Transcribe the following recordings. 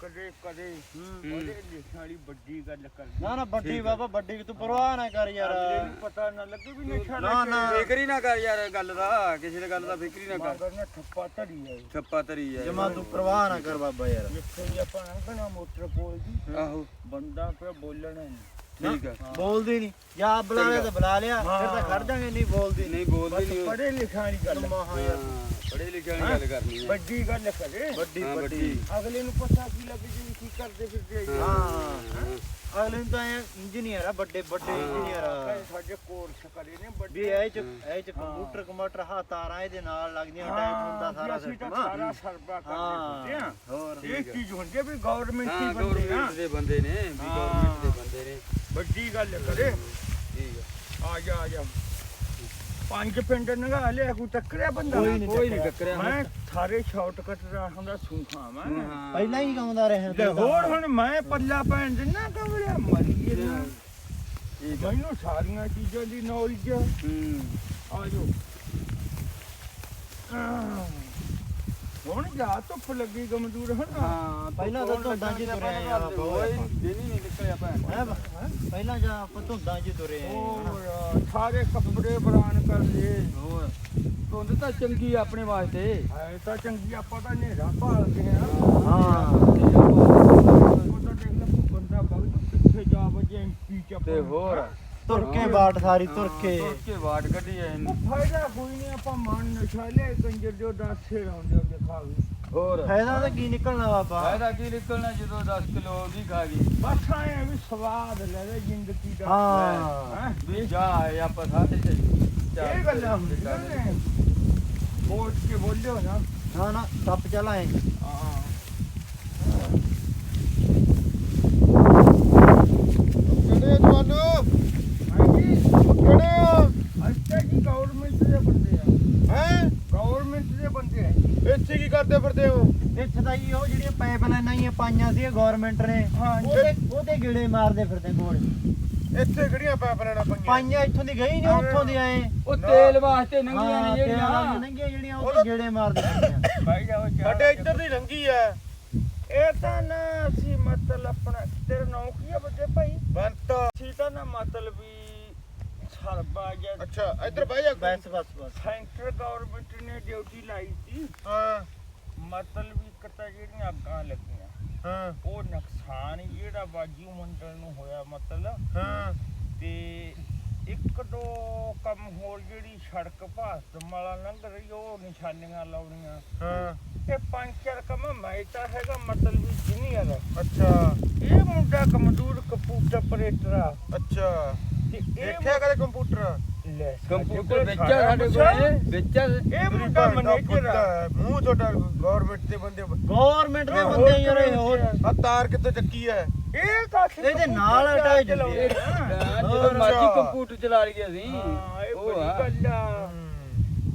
ਟੱਕਰੇ ਕਦੇ ਉਹਦੇ ਲਿਖਣ ਵਾਲੀ ਵੱਡੀ ਗੱਲ ਕਰ ਨਾ ਨਾ ਵੱਡੀ ਬਾਬਾ ਵੱਡੀ ਤੂੰ ਪਰਵਾਹ ਨਾ ਕਰ ਯਾਰ। ਨੂੰ ਪਤਾ ਨਾ ਲੱਗੇ ਵੀ ਨਸ਼ਾ ਨਾ ਨਾ। ਫਿਕਰ ਹੀ ਨਾ ਕਰ ਯਾਰ ਗੱਲ ਦਾ ਕਿਸੇ ਦੀ ਗੱਲ ਦਾ ਫਿਕਰ ਹੀ ਨਾ ਕਰ ਕਰਨਾ ਠੱਪਾ ਧੜੀ ਹੈ ਹੈ ਜਮਾ ਤੂੰ ਪਰਵਾਹ ਨਾ ਕਰ ਬਾਬਾ ਯਾਰ। ਜਿੱਥੇ ਵੀ ਆਪਾਂ ਅੰਗਣਾ ਮੋਟਰ ਕੋਲ ਜੀ ਆਹੋ। ਬੰਦਾ ਪਿਆ ਬੋਲਣਾ ਨਹੀਂ ਠੀਕ ਆ। ਬੋਲਦੀ ਨਹੀਂ ਜਾਂ ਬੁਲਾ ਲਿਆ ਤਾਂ ਬੁਲਾ ਲਿਆ ਫਿਰ ਤਾਂ ਖੜ ਜਾਾਂਗੇ ਨਹੀਂ ਬੋਲਦੀ। ਨਹੀਂ ਬੋਲਦੇ ਨਹੀਂ। ਪੜੇ ਲਿਖਣ ਵਾਲੀ ਗੱਲ ਹੈ। ਮਹਾ ਯਾਰ ਲਿਖਿਆ ਗੱਲ ਕਰਨੀ ਹੈ। ਵੱਡੀ ਗੱਲ ਕਰੇ ਵੱਡੀ ਹਾਂ, ਵੱਡੀ। ਵੱਡੀ। ਅਗਲੇ ਨੂੰ ਪਤਾ ਕੀ ਲੱਗੇ ਜੀ ਕੀ ਕਰਦੇ ਫਿਰਦੇ ਆ ਹਾਂ ਅਗਲੇ ਨੂੰ ਤਾਂ ਇੰਜੀਨੀਅਰ ਆ ਵੱਡੇ ਵੱਡੇ ਇੰਜੀਨੀਅਰ ਆ। ਇਹ ਸਾਡੇ ਕੋਰਸ ਕਰੇ ਨੇ ਵੀ ਵੱਡੇ ਇਹ ਚ ਇਹ ਚ ਕੰਪਿਊਟਰ ਕੰਪਿਊਟਰ ਹਾ ਤਾਰਾਂ ਇਹਦੇ ਨਾਲ ਲੱਗਦੀਆਂ ਟਾਈਪ ਹੁੰਦਾ ਸਾਰਾ ਸਿਸਟਮ। ਸਾਰਾ ਸਰਬਾ ਕਰਦੇ ਫਿਰਦੇ ਹਾਂ ਆ। ਹੋਰ। ਇਹ ਚੀਜ਼ ਹੁੰਦੀ ਹੈ ਵੀ ਗਵਰਨਮੈਂਟ ਹਾਂ ਹੀ ਬੰਦੇ ਆ। ਗਵਰਨਮੈਂਟ ਦੇ ਬੰਦੇ ਨੇ ਵੀ ਗਵਰਨਮੈਂਟ ਦੇ ਬੰਦੇ ਨੇ। ਵੱਡੀ ਗੱਲ ਕਰੇ ਠੀਕ ਆ ਆ ਜਾ ਆ ਜਾ। ਪੰਜ ਪਿੰਡ ਨਗਾ ਲਿਆ ਕੋਈ ਟੱਕਰਿਆ ਬੰਦਾ? ਕੋਈ ਨਹੀਂ ਕੋਈ ਨਹੀਂ ਟੱਕਰਿਆ। ਮੈਂ ਥਾਰੇ ਸ਼ਾਰਟਕਟ ਦਾ ਹੁੰਦਾ ਸੁਖਾ ਮੈਂ ਪਹਿਲਾਂ ਹੀ ਗਾਉਂਦਾ ਰਿਹਾ ਤੇ ਹੋਰ ਹੁਣ ਮੈਂ ਪੱਲਾ ਪੈਣ ਦਿੰਨਾ ਕਮਰਿਆ ਮਰੀ ਨਾ ਠੀਕ ਆ। ਮੈਨੂੰ ਸਾਰੀਆਂ ਚੀਜ਼ਾਂ ਦੀ ਨੌਲੇਜ ਹੂੰ। ਆ ਜੋ ਹੁਣ ਜਾ ਧੁੱਪ ਲੱਗੀ ਗਮਦੂਰ ਹੁਣ ਹਾਂ ਪਹਿਲਾਂ ਤਾਂ ਧੁੰਦਾਂ 'ਚ ਹੀ ਤੁਰਿਆ ਆ ਕੋਈ ਦਿਨ ਹੀ ਨਹੀਂ ਨਿਕਲਿਆ ਭੈਣ। ਹੈਂ ਪਹਿਲਾਂ ਜਾਂ ਆਪਾਂ ਧੁੰਦਾਂ 'ਚ ਹੀ ਤੁਰੇ ਆਂ ਹੋਰ ਸਾਰੇ ਕੱਪੜੇ ਬਰਾਨ ਕਰ ਲਏ। ਹੋਰ। ਧੁੰਦ ਤਾਂ ਚੰਗੀ ਆਪਣੇ ਵਾਸਤੇ। ਐ ਤਾਂ ਚੰਗੀ ਆਪਾਂ ਤਾਂ ਹਨੇਰਾ ਭਾਲਦੇ ਆ। ਹਾਂ। ਉਹ ਤਾਂ ਦੇਖ ਲੈ ਬੰਦਾ ਬਗ ਕਿੱਥੇ ਜਾ ਵਜੇ ਐਮਪੀ ਚ ਤੇ ਹੋਰ। ਤੁਰ ਕੇ ਬਾਟ ਸਾਰੀ ਤੁਰ ਕੇ ਤੁਰ ਕੇ ਵਾਟ ਕੱਢੀ ਐ ਉਹ ਇਹਨੂੰ ਫਾਇਦਾ ਕੋਈ ਨਹੀਂ ਆਪਾਂ ਮਨ ਨਸ਼ਾ ਲਿਆ ਕੰਜਰ ਜੋ ਦਾਸੇ ਲਾਉਂਦੇ ਹੁੰਦੇ ਖਾਵੇ ਹੋਰ? ਫਾਇਦਾ ਤਾਂ ਕੀ ਨਿਕਲਣਾ ਬਾਬਾ? ਫਾਇਦਾ ਕੀ ਨਿਕਲਣਾ ਜਦੋਂ 10 ਕਿਲੋ ਦੀ ਖਾ ਗਈ? ਬਸ ਆਏ ਆ ਵੀ ਸਵਾਦ ਲੈ ਲੈ ਜ਼ਿੰਦਗੀ ਦਾ। ਹਾਂ। ਹੈਂ? ਵੀ ਜਾ ਆਏ ਆਪਾਂ ਸਾਰੇ ਤੇ। ਇਹ ਗੱਲਾਂ ਹੁੰਦੀਆਂ ਨੇ। ਬੋਲ ਕੇ ਬੋਲਿਓ ਨਾ। ਨਾ ਨਾ ਟੱਪ ਚਲਾਏ ਹਾਂ ਕਿਹੜੇ ਤੁਹਾਨੂੰ ਹਾਂਜੀ ਕਿਹੜੇ ਆ ਅੱਛਾ ਜੀ ਗਵਰਨਮੈਂਟ ਦੇ ਬੰਦੇ ਆ ਹੈ ਗਵਰਨਮੈਂਟ ਦੇ ਬੰਦੇ ਆ ਇੱਥੇ ਕੀ ਕਰਦੇ ਫਿਰਦੇ ਹੋ ਇੱਥੇ ਤਾਂ ਜੀ ਉਹ ਜਿਹੜੀਆਂ ਪਾਈਪ ਲਾਈਨਾਂ ਹੀ ਪਾਈਆਂ ਸੀ ਗਵਰਨਮੈਂਟ ਨੇ ਹਾਂ ਉਹਦੇ ਉਹਦੇ ਗੇੜੇ ਮਾਰਦੇ ਫਿਰਦੇ ਕੋਲ। ਇੱਥੇ ਕਿਹੜੀਆਂ ਪਾਈਪ ਲੈਣਾ ਪਈਆਂ? ਪਾਈਆਂ ਇੱਥੋਂ ਦੀ ਗਈ ਨਹੀਂ ਉੱਥੋਂ ਦੀ ਆਏ। ਉਹ ਤੇਲ ਵਾਸਤੇ ਨੰਗੀਆਂ ਹਾਂ ਨੇ ਤੇ ਆਹ ਜਿਹੜੀਆਂ ਨੰਗੀਆਂ ਜਿਹੜੀਆਂ ਉਹਦੇ ਗੇੜੇ ਮਾਰਦੇ ਫਿਰਦੇ ਭਾਈ ਜਾਓ ਚਾਹ ਸਾਡੇ ਇੱਧਰ ਦੀ ਲੰਗੀ ਆ। ਇਹ ਤਾਂ ਨਾ ਅਸੀਂ ਮਤਲਬ ਆਪਣਾ ਤੇਰਾ ਨਾਮ ਕੀ ਆ ਬੱਚੇ ਭਾਈ? ਬੰਤਾ। ਅਸੀਂ ਤਾਂ ਨਾ ਮਤਲਬ ਵੀ ਸਰਬਾ ਜਾਂ ਅੱਛਾ ਇੱਧਰ ਬਹਿ ਜਾ ਬਸ ਬਸ ਬਸ। ਸੈਂਟਰ ਗਵਰਨਮੈਂਟ ਨੇ ਡਿਊਟੀ ਲਾਈ ਸੀ। ਹਾਂ। ਮਤਲਬ ਤਾਂ ਜਿਹੜੀਆਂ ਅੱਗਾਂ ਲੱਗੀਆਂ। ਹਾਂ। ਉਹ ਨੁਕਸਾਨ ਜਿਹੜਾ ਬਾਜੂ ਮੰਡਲ ਨੂੰ ਹੋਇਆ ਮਤਲਬ। ਹਾਂ। ਤੇ ਇੱਕ ਦੋ ਕੰਮ ਹੋਰ ਜਿਹੜੀ ਸੜਕ ਭਾਰਤ ਮਾਲਾ ਲੰਘ ਰਹੀ ਉਹ ਨਿਸ਼ਾਨੀਆਂ ਲਾਉਣੀਆਂ। ਹਾਂ। ਤੇ ਪੰਜ ਚਾਰ ਕੰਮ ਮੈਂ ਤਾਂ ਹੈਗਾ ਮਤਲਬ ਵੀ ਜੀਨੀਅਰ ਅੱਛਾ। ਇਹ ਮੁੰਡਾ ਕਮਜ਼ੋਰ ਕਪੂਟਰ ਆਪਰੇਟਰ ਆ। ਅੱਛਾ। ਤੇ ਇਹ ਦੇਖਿਆ ਕਦੇ ਕੰਪਿਊਟਰ? ਲੈ ਕੰਪਿਊਟਰ ਵੇਚਿਆ ਸਾਡੇ ਕੋਲ। ਵੇਚਿਆ ਇਹ ਮੁੰਡਾ ਮੈਨੇਜਰ ਆ। ਮੂੰਹ ਤੁਹਾਡਾ ਗਵਰਨਮੈਂਟ ਦੇ ਬੰਦੇ ਗਵਰਨਮੈਂਟ ਦੇ ਹੋਰ ਬੰਦੇ ਯਾਰ ਇਹ ਕਿਹੜੇ ਹੋਰ ਆ ਤਾਰ ਕਿੱਥੇ ਚੱਕੀ ਹੈ? ਇਹ ਤਾਂ ਅਸੀਂ ਇਹਦੇ ਨਾਲ computer ਅਟੈਚ ਚਲਾਉਂਦੇ ਹੁੰਦੀ ਆ। ਜਦੋਂ ਮਰਜ਼ੀ ਅੱਛਾ। ਕੰਪਿਊਟਰ ਚਲਾ ਲਈਏ ਅਸੀਂ। ਹਾਂ ਇਹ ਉਹ ਬੜੀ ਆ। ਗੱਲ ਆ।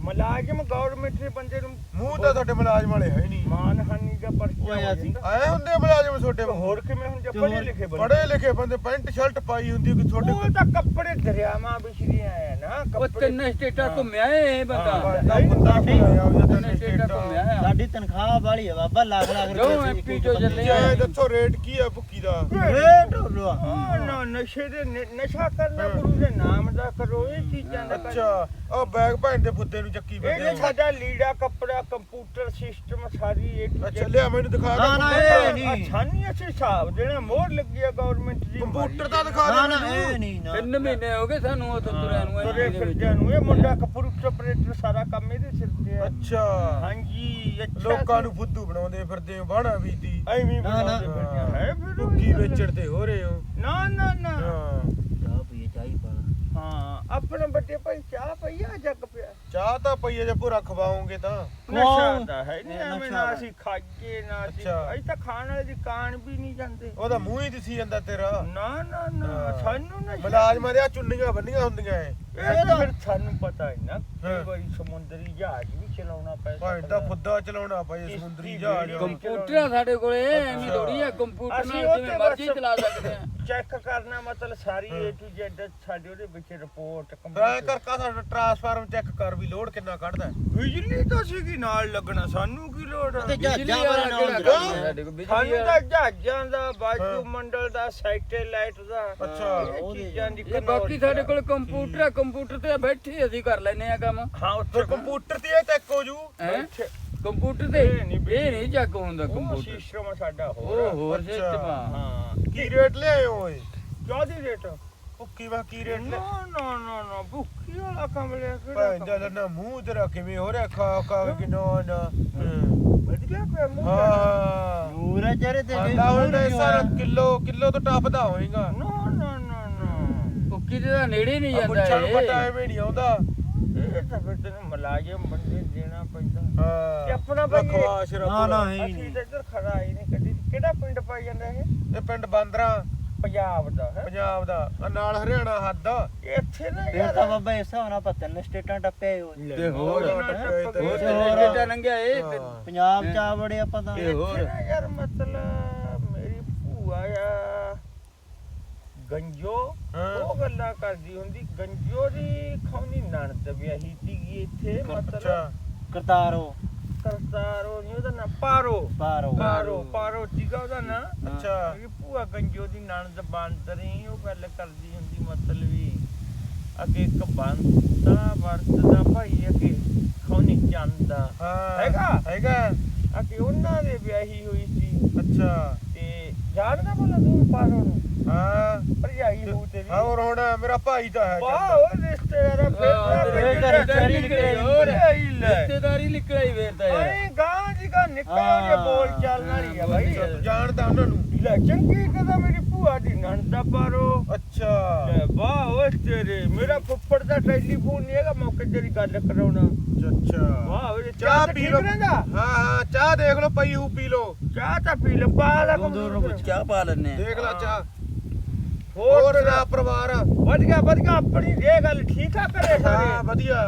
ਮੁਲਾਜ਼ਮ ਗਵਰਨਮੈਂਟ ਦੇ ਬੰਦੇ ਨੂੰ ਮੂੰਹ ਤਾਂ ਤੁਹਾਡੇ ਮੁਲਾਜ਼ਮ ਵਾਲੇ ਹੈ ਨਹੀਂ। ਮਾਨਹਾਨੀ ਦਾ ਪਰਚਾ ਓਏ ਹੋ ਅਸੀਂ- ਜਾਂਦਾ। ਆਏ ਹੁੰਦੇ ਮੁਲਾਜ਼ਮ ਤੁਹਾਡੇ ਤੇ ਹੋਰ ਕਿਵੇਂ ਹੁਣ ਜੇ ਹੋਰ ਲਿਖੇ ਬੰਦੇ। ਪੜ੍ਹੇ ਲਿਖੇ ਬੰਦੇ ਪੈਂਟ ਸ਼ਰਟ ਪਾਈ ਹੁੰਦੀ ਕਿ ਤੁਹਾਡੇ ਉਹ ਤਾਂ ਕੱਪੜੇ ਦਰਿਆਵਾਂ ਵਿਚਰੀ ਆਇਆ ਨਾ ਉਹ ਕੱਪੜੇ। ਤਿੰਨ ਸਟੇਟਾਂ ਘੁੰਮਿਆ ਇਹ ਬੰਦਾ। ਬੰਦਾ ਤਿੰਨ ਸਟੇਟਾਂ ਘੁੰਮਿਆ ਆ ਸਾਡੀ ਤਨਖਾਹ ਵਾਲੀ ਹੈ ਬਾਬਾ ਲੱਖ ਲੱਖ ਜੋ ਰੁਪਏ MP ਚੋਂ ਚੱਲੇ ਜੀ ਇਹ ਦੱਸੋ ਰੇਟ ਕੀ ਹੈ ਭੁੱਕੀ ਦਾ? ਰੇਟ ਲੋ ਹਾਂ ਨਾ ਨਸ਼ੇ ਦੇ ਨਸ਼ਾ ਕਰਨਾ ਗੁਰੂ ਦੇ ਨਾਮ ਦਾ ਕਰੋ ਇਹ ਚੀਜ਼ਾਂ ਦਾ ਅੱਛਾ। ਉਹ ਬੈਗ ਭੈਣ ਦੇ ਫੁੱਦੇ ਨੂੰ ਚੱਕੀ ਇਹ। ਸਾਡਾ ਲੀੜਾ ਕੱਪੜਾ ਕੰਪਿਊਟਰ ਸਿਸਟਮ ਸਾਰੀ ਇਹ ਅੱਛਾ ਲਿਆ ਮੈਨੂੰ ਦਿਖਾ ਨਾ, ਨਾ, ਇਹ ਨਹੀਂ। ਆਸਾਨੀ ਅਸੀਂ ਹਿਸਾਬ ਦੇਣਾ ਮੋਹਰ ਲੱਗੀ ਆ ਗਵਰਨਮੈਂਟ ਦੀ ਕੰਪਿਊਟਰ ਦਾ ਦਿਖਾ ਨਾ ਦੇ ਨਾ। ਇਹ ਨਹੀਂ ਨਾ ਤਿੰਨ ਮਹੀਨੇ ਹੋ ਗਏ ਸਾਨੂੰ ਉਹ ਤੁਰਿਆ ਨੂੰ ਤੁਰੇ ਇਹ ਦੇ ਵਿੱਚ। ਫਿਰਦਿਆਂ ਨੂੰ ਇਹ ਮੁੰਡਾ ਕੰਪਿਊਟਰ ਆਪਰੇਟਰ ਸਾਰਾ ਕੰਮ ਇਹਦੇ ਸਿਰ ਤੇ ਆ ਅੱਛਾ ਹਾਂਜੀ ਅੱਛਾ ਲੋਕਾਂ ਨੂੰ ਫੁੱਦੂ ਬਣਾਉਂਦੇ ਫਿਰਦੇ ਹੋ ਬਾਣਾ ਵੀਦੀ ਐਵੇਂ ਨਾ, ਨਾ। ਬਣਾਉਂਦੇ ਫਿਰਦੇ ਆ। ਹੈ ਫਿਰ ਉਹੀ ਭੁੱਕੀ ਗੱਲ। ਵੇਚਣ ਤੇ ਹੋ ਰਹੇ ਹੋ ਨਾ ਨਾ ਨਾ ਹਾਂ ਹਾਂ ਆਪਣੇ ਵੱਡੇ ਭਾਈ ਚਾਹ ਪਈਆ ਜੱਗ ਪਿਆ? ਚਾਹ ਤਾਂ ਪਈ ਜੇ ਪੂਰਾ ਖਵਾਓਗੇ ਤਾਂ। ਨਸ਼ਾ ਤਾਂ ਹੈ ਨਹੀਂ ਐਵੇਂ ਨਾ ਅਸੀਂ ਖਾਈਏ ਨਾ ਅਸੀਂ। ਅਸੀਂ ਤਾਂ ਖਾਣ ਵਾਲੇ ਦੀ ਕਾਣ ਵੀ ਨਹੀਂ ਜਾਂਦੇ। ਉਹਦਾ ਮੂੰਹ ਹੀ ਦਿਸੀ ਜਾਂਦਾ ਤੇਰਾ। ਨਾ ਨਾ ਨਾ। ਸਾਨੂੰ ਨਸ਼ਾ ਮਲਾਜ਼ਮਾਂ ਦੀਆਂ ਚੁੰਨੀਆਂ ਬੰਨੀਆਂ ਹੁੰਦੀਆਂ ਏ ਇਹ ਤਾਂ ਫਿਰ ਸਾਨੂੰ ਪਤਾ ਹੈ ਨਾ ਹਾਂ। ਕਈ ਵਾਰੀ ਸਮੁੰਦਰੀ ਜਹਾਜ਼ ਵੀ ਚਲਾਉਣਾ ਪੈ ਭਾਵੇਂ ਤਾਂ ਫੁੱਦਾ ਚਲਾਉਣਾ ਪਏ ਸਮੁੰਦਰੀ ਜਹਾਜ਼ ਕੰਪਿਊਟਰ ਆ ਸਾਡੇ ਕੋਲੇ ਐਵੇਂ ਥੋੜੀ ਆ ਕੰਪਿਊਟਰ ਅਸੀਂ ਨਾਲ ਉਹ ਜਿਵੇਂ ਤੇ ਮਰਜ਼ੀ ਬਸ- ਚਲਾ ਸਕਦੇ ਆ। ਚੈੱਕ ਕਰਨਾ ਮਤਲਬ ਸਾਰੀ ਏ ਟੂ ਜ਼ੈਡ ਸਾਡੇ ਉਹਦੇ ਵਿੱਚ ਰਿਪੋਰਟ ਟਰਾਈ ਕੰਪਿਊਟਰ ਕਰ ਕਾ ਸਾਡਾ ਟਰਾਂਸਫਾਰਮ ਚੈੱਕ ਕਰ ਵੀ ਲੋਡ ਕਿੰਨਾ ਕੱਢਦਾ। ਬਿਜਲੀ ਤਾਂ ਸੀਗੀ ਨਾਲ ਲੱਗਣਾ ਸਾਨੂੰ ਕੀ ਲੋੜ ਜਹਾਜ਼ਾਂ ਸਾਨੂੰ ਤਾਂ ਦਾ। ਵਾਯੂ ਮੰਡਲ ਦਾ ਸੈਟੇਲਾਈਟ ਦਾ ਅੱਛਾ। ਇਹ ਉਹਦੇ ਚੀਜ਼ਾਂ ਦੀ ਇਹ ਬਾਕੀ ਸਾਡੇ। ਕੋਲ ਕੰਪਿਊਟਰ ਆ ਕੰਪਿਊਟਰ ਤੇ ਬੈਠੇ ਅਸੀਂ ਕਰ ਲੈਨੇ ਆ ਕੰਮ। ਹਾਂ ਉੱਥੇ ਕੰਪਿਊਟਰ ਤੇ ਇਹ ਚੈੱਕ ਹੋ ਜੂ। ਹੈ? ਕੰਪਿਊਟਰ ਤੇ? ਇਹ ਨਹੀਂ ਇਹ ਨਹੀਂ ਚੱਕ ਹੁੰਦਾ ਉਹ ਕੰਪਿਊਟਰ। ਸਿਸਟਮ ਸਾਡਾ ਹੋਰ ਉਹ। ਹੋਰ ਅੱਛਾ। ਸਿਸਟਮ ਹਾਂ। ਕੀ ਰੇਟ ਲਿਆਏ ਓਏ ਕਿਉਂ ਰੇਟ? ਭੁੱਕੀ ਵਾ ਕੀ ਰੇਟ ਨਾ ਲੈ ਨਾ ਨਾ ਨਾ ਭੁੱਖੀ ਵਾਲਾ ਕੰਮ ਲਿਆ ਕਿਹੜਾ ਭਾਂ ਜਦ ਨਾ ਮੂੰਹ ਤੇਰਾ ਕਿਵੇਂ ਹੋ ਰਿਹਾ ਖਾ ਖਾ ਕੇ ਨਾ ਨਾ। ਵਧੀਆ। ਹਾਂ ਪੂਰਾ ਚਿਹਰੇ ਤੇ ਆਂਦਾ ਹੁਣ ਸਾਰਾ ਕਿਲੋ ਕਿਲੋ ਤੋਂ ਟੱਪਦਾ ਹੋਏਗਾ। ਨਾ ਨਾ ਨਾ ਭੁੱਕੀ ਦੇ ਤਾਂ ਨੇੜੇ ਨਹੀਂ ਜਾਂਦਾ ਪੁੱਛਣ ਨੂੰ ਪਤਾ ਇਹ ਐਵੇਂ ਨਹੀਂ ਆਉਂਦਾ। ਇਹ ਤਾਂ ਫਿਰ ਤੈਨੂੰ ਮਲਾਜਮ ਬੰਦੇ ਦੇਣਾ ਪੈਂਦਾ। ਤੇ ਹਾਂ ਆਪਣਾ ਭਾਈ ਇਹ- ਬਕਵਾਸ ਰੱਬ ਨਾ, ਨਾ, ਦਾ। ਹੈ ਹੀ ਅਸੀਂ ਨਹੀਂ। ਤਾਂ ਇੱਧਰ ਖੜਾ ਹੀ ਨਹੀਂ ਕੱਢੀ। ਕਿਹੜਾ ਪਿੰਡ ਪਾਈ ਜਾਂਦਾ ਇਹ? ਇਹ ਪਿੰਡ ਬਾਂਦਰਾ। ਪੰਜਾਬ ਦਾ ਹੈ? ਪੰਜਾਬ ਦਾ। ਆਹ ਨਾਲ ਹਰਿਆਣਾ ਹੱਦ ਆ। ਇੱਥੇ ਨਾ ਫਿਰ ਯਾਰ। ਤਾਂ ਬਾਬਾ ਇਸ ਹਿਸਾਬ ਨਾਲ ਸਟੇਟਾਂ ਟੱਪੇ ਹੋ ਤੇ ਹੋਰ? ਹੋਰ ਹੋਰ ਹੋਰ? ਤੇ ਡੇਟਾ ਲੰਘਿਆ ਇਹ। ਤੇ- ਹਾਂ। ਪੰਜਾਬ ਚ ਆ ਬੜੇ ਆਪਾਂ ਤਾਂ। ਇਹ ਹੋਰ ਇੱਥੇ ਨਾ ਯਾਰ ਮਤਲਬ ਮੇਰੀ ਭੂਆ ਆ ਗੰਜੋ। ਉਹ ਗੱਲਾਂ ਕਰਦੀ ਹੁੰਦੀ ਗੰਜੋ ਦੀ ਖੌਨੀ ਨਣਦ ਵਿਆਹੀ ਸੀਗੀ ਇੱਥੇ ਮਤਲਬ ਕਰਤਾਰੋ। ਕਰਤਾਰੋ ਨਹੀਂ ਉਹਦਾ ਨਾਂ ਪਾਰੋ। ਪਾਰੋ। ਪਾਰੋ ਪਾਰੋ ਸੀਗਾ ਉਹਦਾ ਨਾਂ। ਅੱਛਾ। ਮੇਰੀ ਭੂਆ ਗੰਜੋ ਦੀ ਨਣਦ ਬਾਂਦਰੀ ਉਹ ਗੱਲ ਕਰਦੀ ਹੁੰਦੀ ਮਤਲਬ ਵੀ ਅੱਗੇ ਇੱਕ ਬੰਦਾ ਵਰਤਦਾ ਭਾਈ ਅੱਗੇ ਖੌਨੀ ਚੰਦਾ ਹੈਗਾ? ਹੈਗਾ। ਅੱਗੇ ਉਹਨਾਂ ਦੇ ਵਿਆਹੀ ਹੋਈ ਸੀ। ਅੱਛਾ। ਤੇ ਜਾਣਦਾ ਬੋਲਾ ਤੂੰ ਪਾਰੋ ਨੂੰ? ਹਾਂ। ਭਰਜਾਈ ਹੋ ਤੇਰੀ ਹਾਂ ਹੋਰ ਹੁਣ ਮੇਰਾ ਭਾਈ ਤਾਂ ਹੈ ਵਾਹ। ਉਹ ਰਿਸ਼ਤੇਦਾਰਾ ਫਿਰ ਰਿਸ਼ਤੇਦਾਰੀ ਨਿਕਲੇ ਹੋਰ। ਲੈ। ਰਿਸ਼ਤੇਦਾਰੀ ਨਿਕਲਿਆ ਹੀ ਫੇਰ ਤਾਂ ਯਾਰ। ਅਰੇ ਗਾਂ ਜੀ ਕਾ ਨਿਕਲਿਆ ਜੇ ਬੋਲ ਚਾਲ ਨਾਲ ਹੀ ਆ ਤੂੰ ਜਾਣਦਾ ਉਹਨਾਂ ਨੂੰ। ਲੈ ਚੰਗੀ ਕਦਾ ਮੇਰੀ ਭੂਆ ਦੀ ਨਣਦਾ ਪਾਰੋ ਅੱਛਾ। ਲੈ ਵਾਹ ਓਏ ਤੇਰੇ। ਮੇਰਾ ਫੁੱਫੜ ਦਾ ਟੈਲੀਫੋਨ ਨਹੀਂ ਹੈਗਾ ਮੌਕੇ ਤੇਰੀ ਗੱਲ ਕਰਾਉਣਾ। ਅੱਛਾ। ਵਾਹ ਓਏ ਚਾਹ ਪੀ ਰਹਿੰਦਾ? ਹਾਂ ਹਾਂ ਚਾਹ ਦੇਖ ਲਓ ਪਈ ਹੂ ਪੀ ਲਓ। ਚਾਹ ਤਾਂ ਪੀ ਲੈ ਪਾ ਲੈ ਨੂੰ ਪੁੱਛ। ਚਾਹ ਪਾ ਲੈਨੇ ਆ। ਦੇਖ ਲੈ। ਚਾਹ। ਹੋਰ ਨਾ ਪਰਿਵਾਰ? ਵਧੀਆ ਵਧੀਆ ਆਪਣੀ ਦੇ ਗੱਲ ਠੀਕ ਆ ਕਰੇ ਹਾਂ ਸਾਰੇ? ਵਧੀਆ।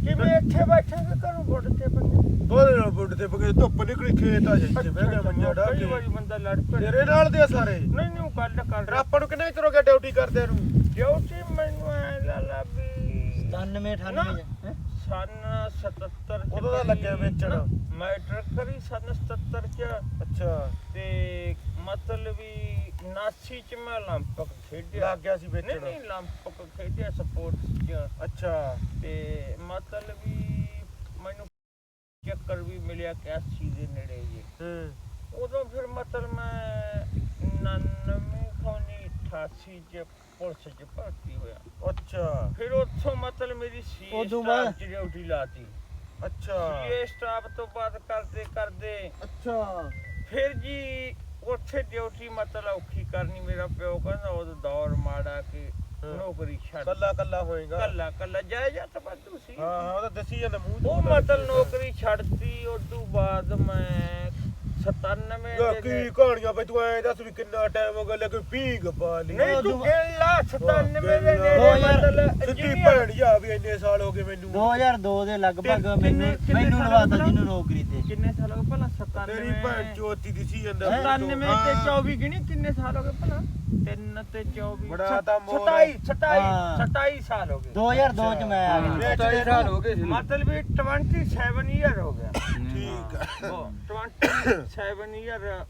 ਕਿਵੇਂ ਇੱਥੇ ਬੈਠੇ ਤੇ ਘਰੋਂ ਬੁੱਢ ਤੇ ਬੰਦੇ ਉਹਦੇ ਨਾਲ ਬੁੱਢ ਤੇ ਬਗੇ ਧੁੱਪ ਨਿਕਲੀ ਖੇਤ ਆ ਜਾਈ ਬਹਿ ਗਿਆ ਮੰਜਾ ਡਾ ਕਈ ਕੇ। ਵਾਰੀ ਬੰਦਾ ਲੜ ਪਏ। ਤੇਰੇ ਨਾਲ ਦੇ ਆ ਸਾਰੇ? ਨਹੀਂ ਨਹੀਂ ਉਹ ਗੱਲ ਕਰ। ਆਪਾਂ ਨੂੰ ਕਿੰਨੇ ਚਿਰ ਹੋ ਗਿਆ ਡਿਊਟੀ ਕਰਦੇ ਨੂੰ? ਡਿਊਟੀ ਮੈਨੂੰ ਐ ਲਾ ਵੀ 97 98 ਹੈਂ? ਸਨ 77 ਚ ਉਦੋਂ ਦਾ ਕਰੀ ਲੱਗਿਆ ਵੇਚਣ। ਨਾ, ਮੈਂ ਟਰੱਕ ਕਰੀ ਸਨ 77 ਚ। ਅੱਛਾ। ਤੇ ਮਤਲਬ ਵੀ ਨਾਸੀ ਚ ਮੈਂ ਲੰਪਕ ਖੇਡਿਆ। ਲੱਗ ਗਿਆ ਸੀ ਵੇਚਣ। ਨਹੀਂ ਨਹੀਂ ਲੰਪਕ ਖੇਡਿਆ ਸਪੋਰਟਸ ਚ। ਅੱਛਾ। ਤੇ ਮਤਲਬ ਵੀ ਮੈਨੂੰ ਚੱਕਰ ਵੀ ਮਿਲਿਆ 81 ਦੇ ਨੇੜੇ ਜੀ ਹੂੰ। ਉਦੋਂ ਫਿਰ ਮਤਲਬ ਮੈਂ 99 ਖੋਨੀ 88 ਚ ਪੁਲਿਸ ਚ ਭਰਤੀ ਹੋਇਆ। ਅੱਛਾ। ਫਿਰ ਉੱਥੋਂ ਮਤਲਬ ਮੇਰੀ ਸੀ ਉਦੋਂ ਬਾਅਦ ਡਿਊਟੀ ਲਾਤੀ ਅੱਛਾ। ਸੀਏ ਸਟਾਫ ਤੋਂ ਬਾਅਦ ਕਰਦੇ ਕਰਦੇ ਅੱਛਾ। ਫਿਰ ਜੀ ਉੱਥੇ ਡਿਊਟੀ ਮਤਲਬ ਔਖੀ ਕਰਨੀ ਮੇਰਾ ਪਿਓ ਕਹਿੰਦਾ ਉਹ ਦੌਰ ਮਾੜਾ ਕਿ। ਨੌਕਰੀ ਛੱਡ। ਕੱਲਾ ਕੱਲਾ ਹੋਏਗਾ। ਕੱਲਾ ਕੱਲਾ ਜਾਇ ਜਾ ਤਾਂ ਬਾਦੂ ਸੀ। ਹਾਂ ਹਾਂ ਉਹ ਤਾਂ ਦੱਸੀ ਜਾਂਦਾ ਮੂੰਹ ਉਹ ਮਤਲਬ ਨੌਕਰੀ ਛੱਡਤੀ ਉਸ ਤੋਂ ਬਾਅਦ ਮੈਂ 97 ਯਾ ਦੇ ਕੀ ਕਹਾਣੀਆਂ ਬਈ ਤੂੰ ਐ ਦੱਸ ਵੀ ਕਿੰਨਾ ਟਾਈਮ ਹੋ ਗਿਆ ਲੈ ਕੋਈ ਪੀਂਗ ਪਾ ਲਈ। ਨਹੀਂ ਤੂੰ ਗਿਣ ਲਾ 97 ਦੇ ਲਾ। ਨੇੜੇ ਮਤਲਬ ਸਿੱਧੀ ਭੈਣ ਜਾ ਵੀ ਇੰਨੇ ਸਾਲ ਹੋ ਗਏ ਮੈਨੂੰ। 2002 ਦੇ ਲਗਭਗ ਕਿੰਨੇ- ਮੈਨੂੰ ਕਿੰਨੇ ਮੈਨੂੰ ਸਾਲ ਲਵਾਤਾ? ਜਿਹਨੂੰ ਨੌਕਰੀ ਤੇ। ਕਿੰਨੇ ਸਾਲ ਹੋ ਗਏ ਭਲਾ? 97 ਤੇਰੀ ਭੈਣ ਚੋਤੀ ਦੀ ਸੀ ਜਾਂਦਾ 97 ਤੇ 24 ਗਿਣੀ ਕਿੰਨੇ ਸਾਲ ਹੋ ਗਏ ਭਲਾ? 3 ਤੇ 24 ਬੜਾ ਤਾਂ ਮੋਰ 27 27 ਹਾਂ। 27 ਸਾਲ ਹੋ ਗਏ। 2002 ਚ ਮੈਂ ਆ ਗਿਆ। ਵੇਚ ਦੇ 27 ਸਾਲ ਹੋ ਗਏ ਮਤਲਬ ਵੀ 27 ਇਅਰ ਹੋ ਗਿਆ। ਠੀਕ ਆ। ਉਹ 27 ਇਅਰ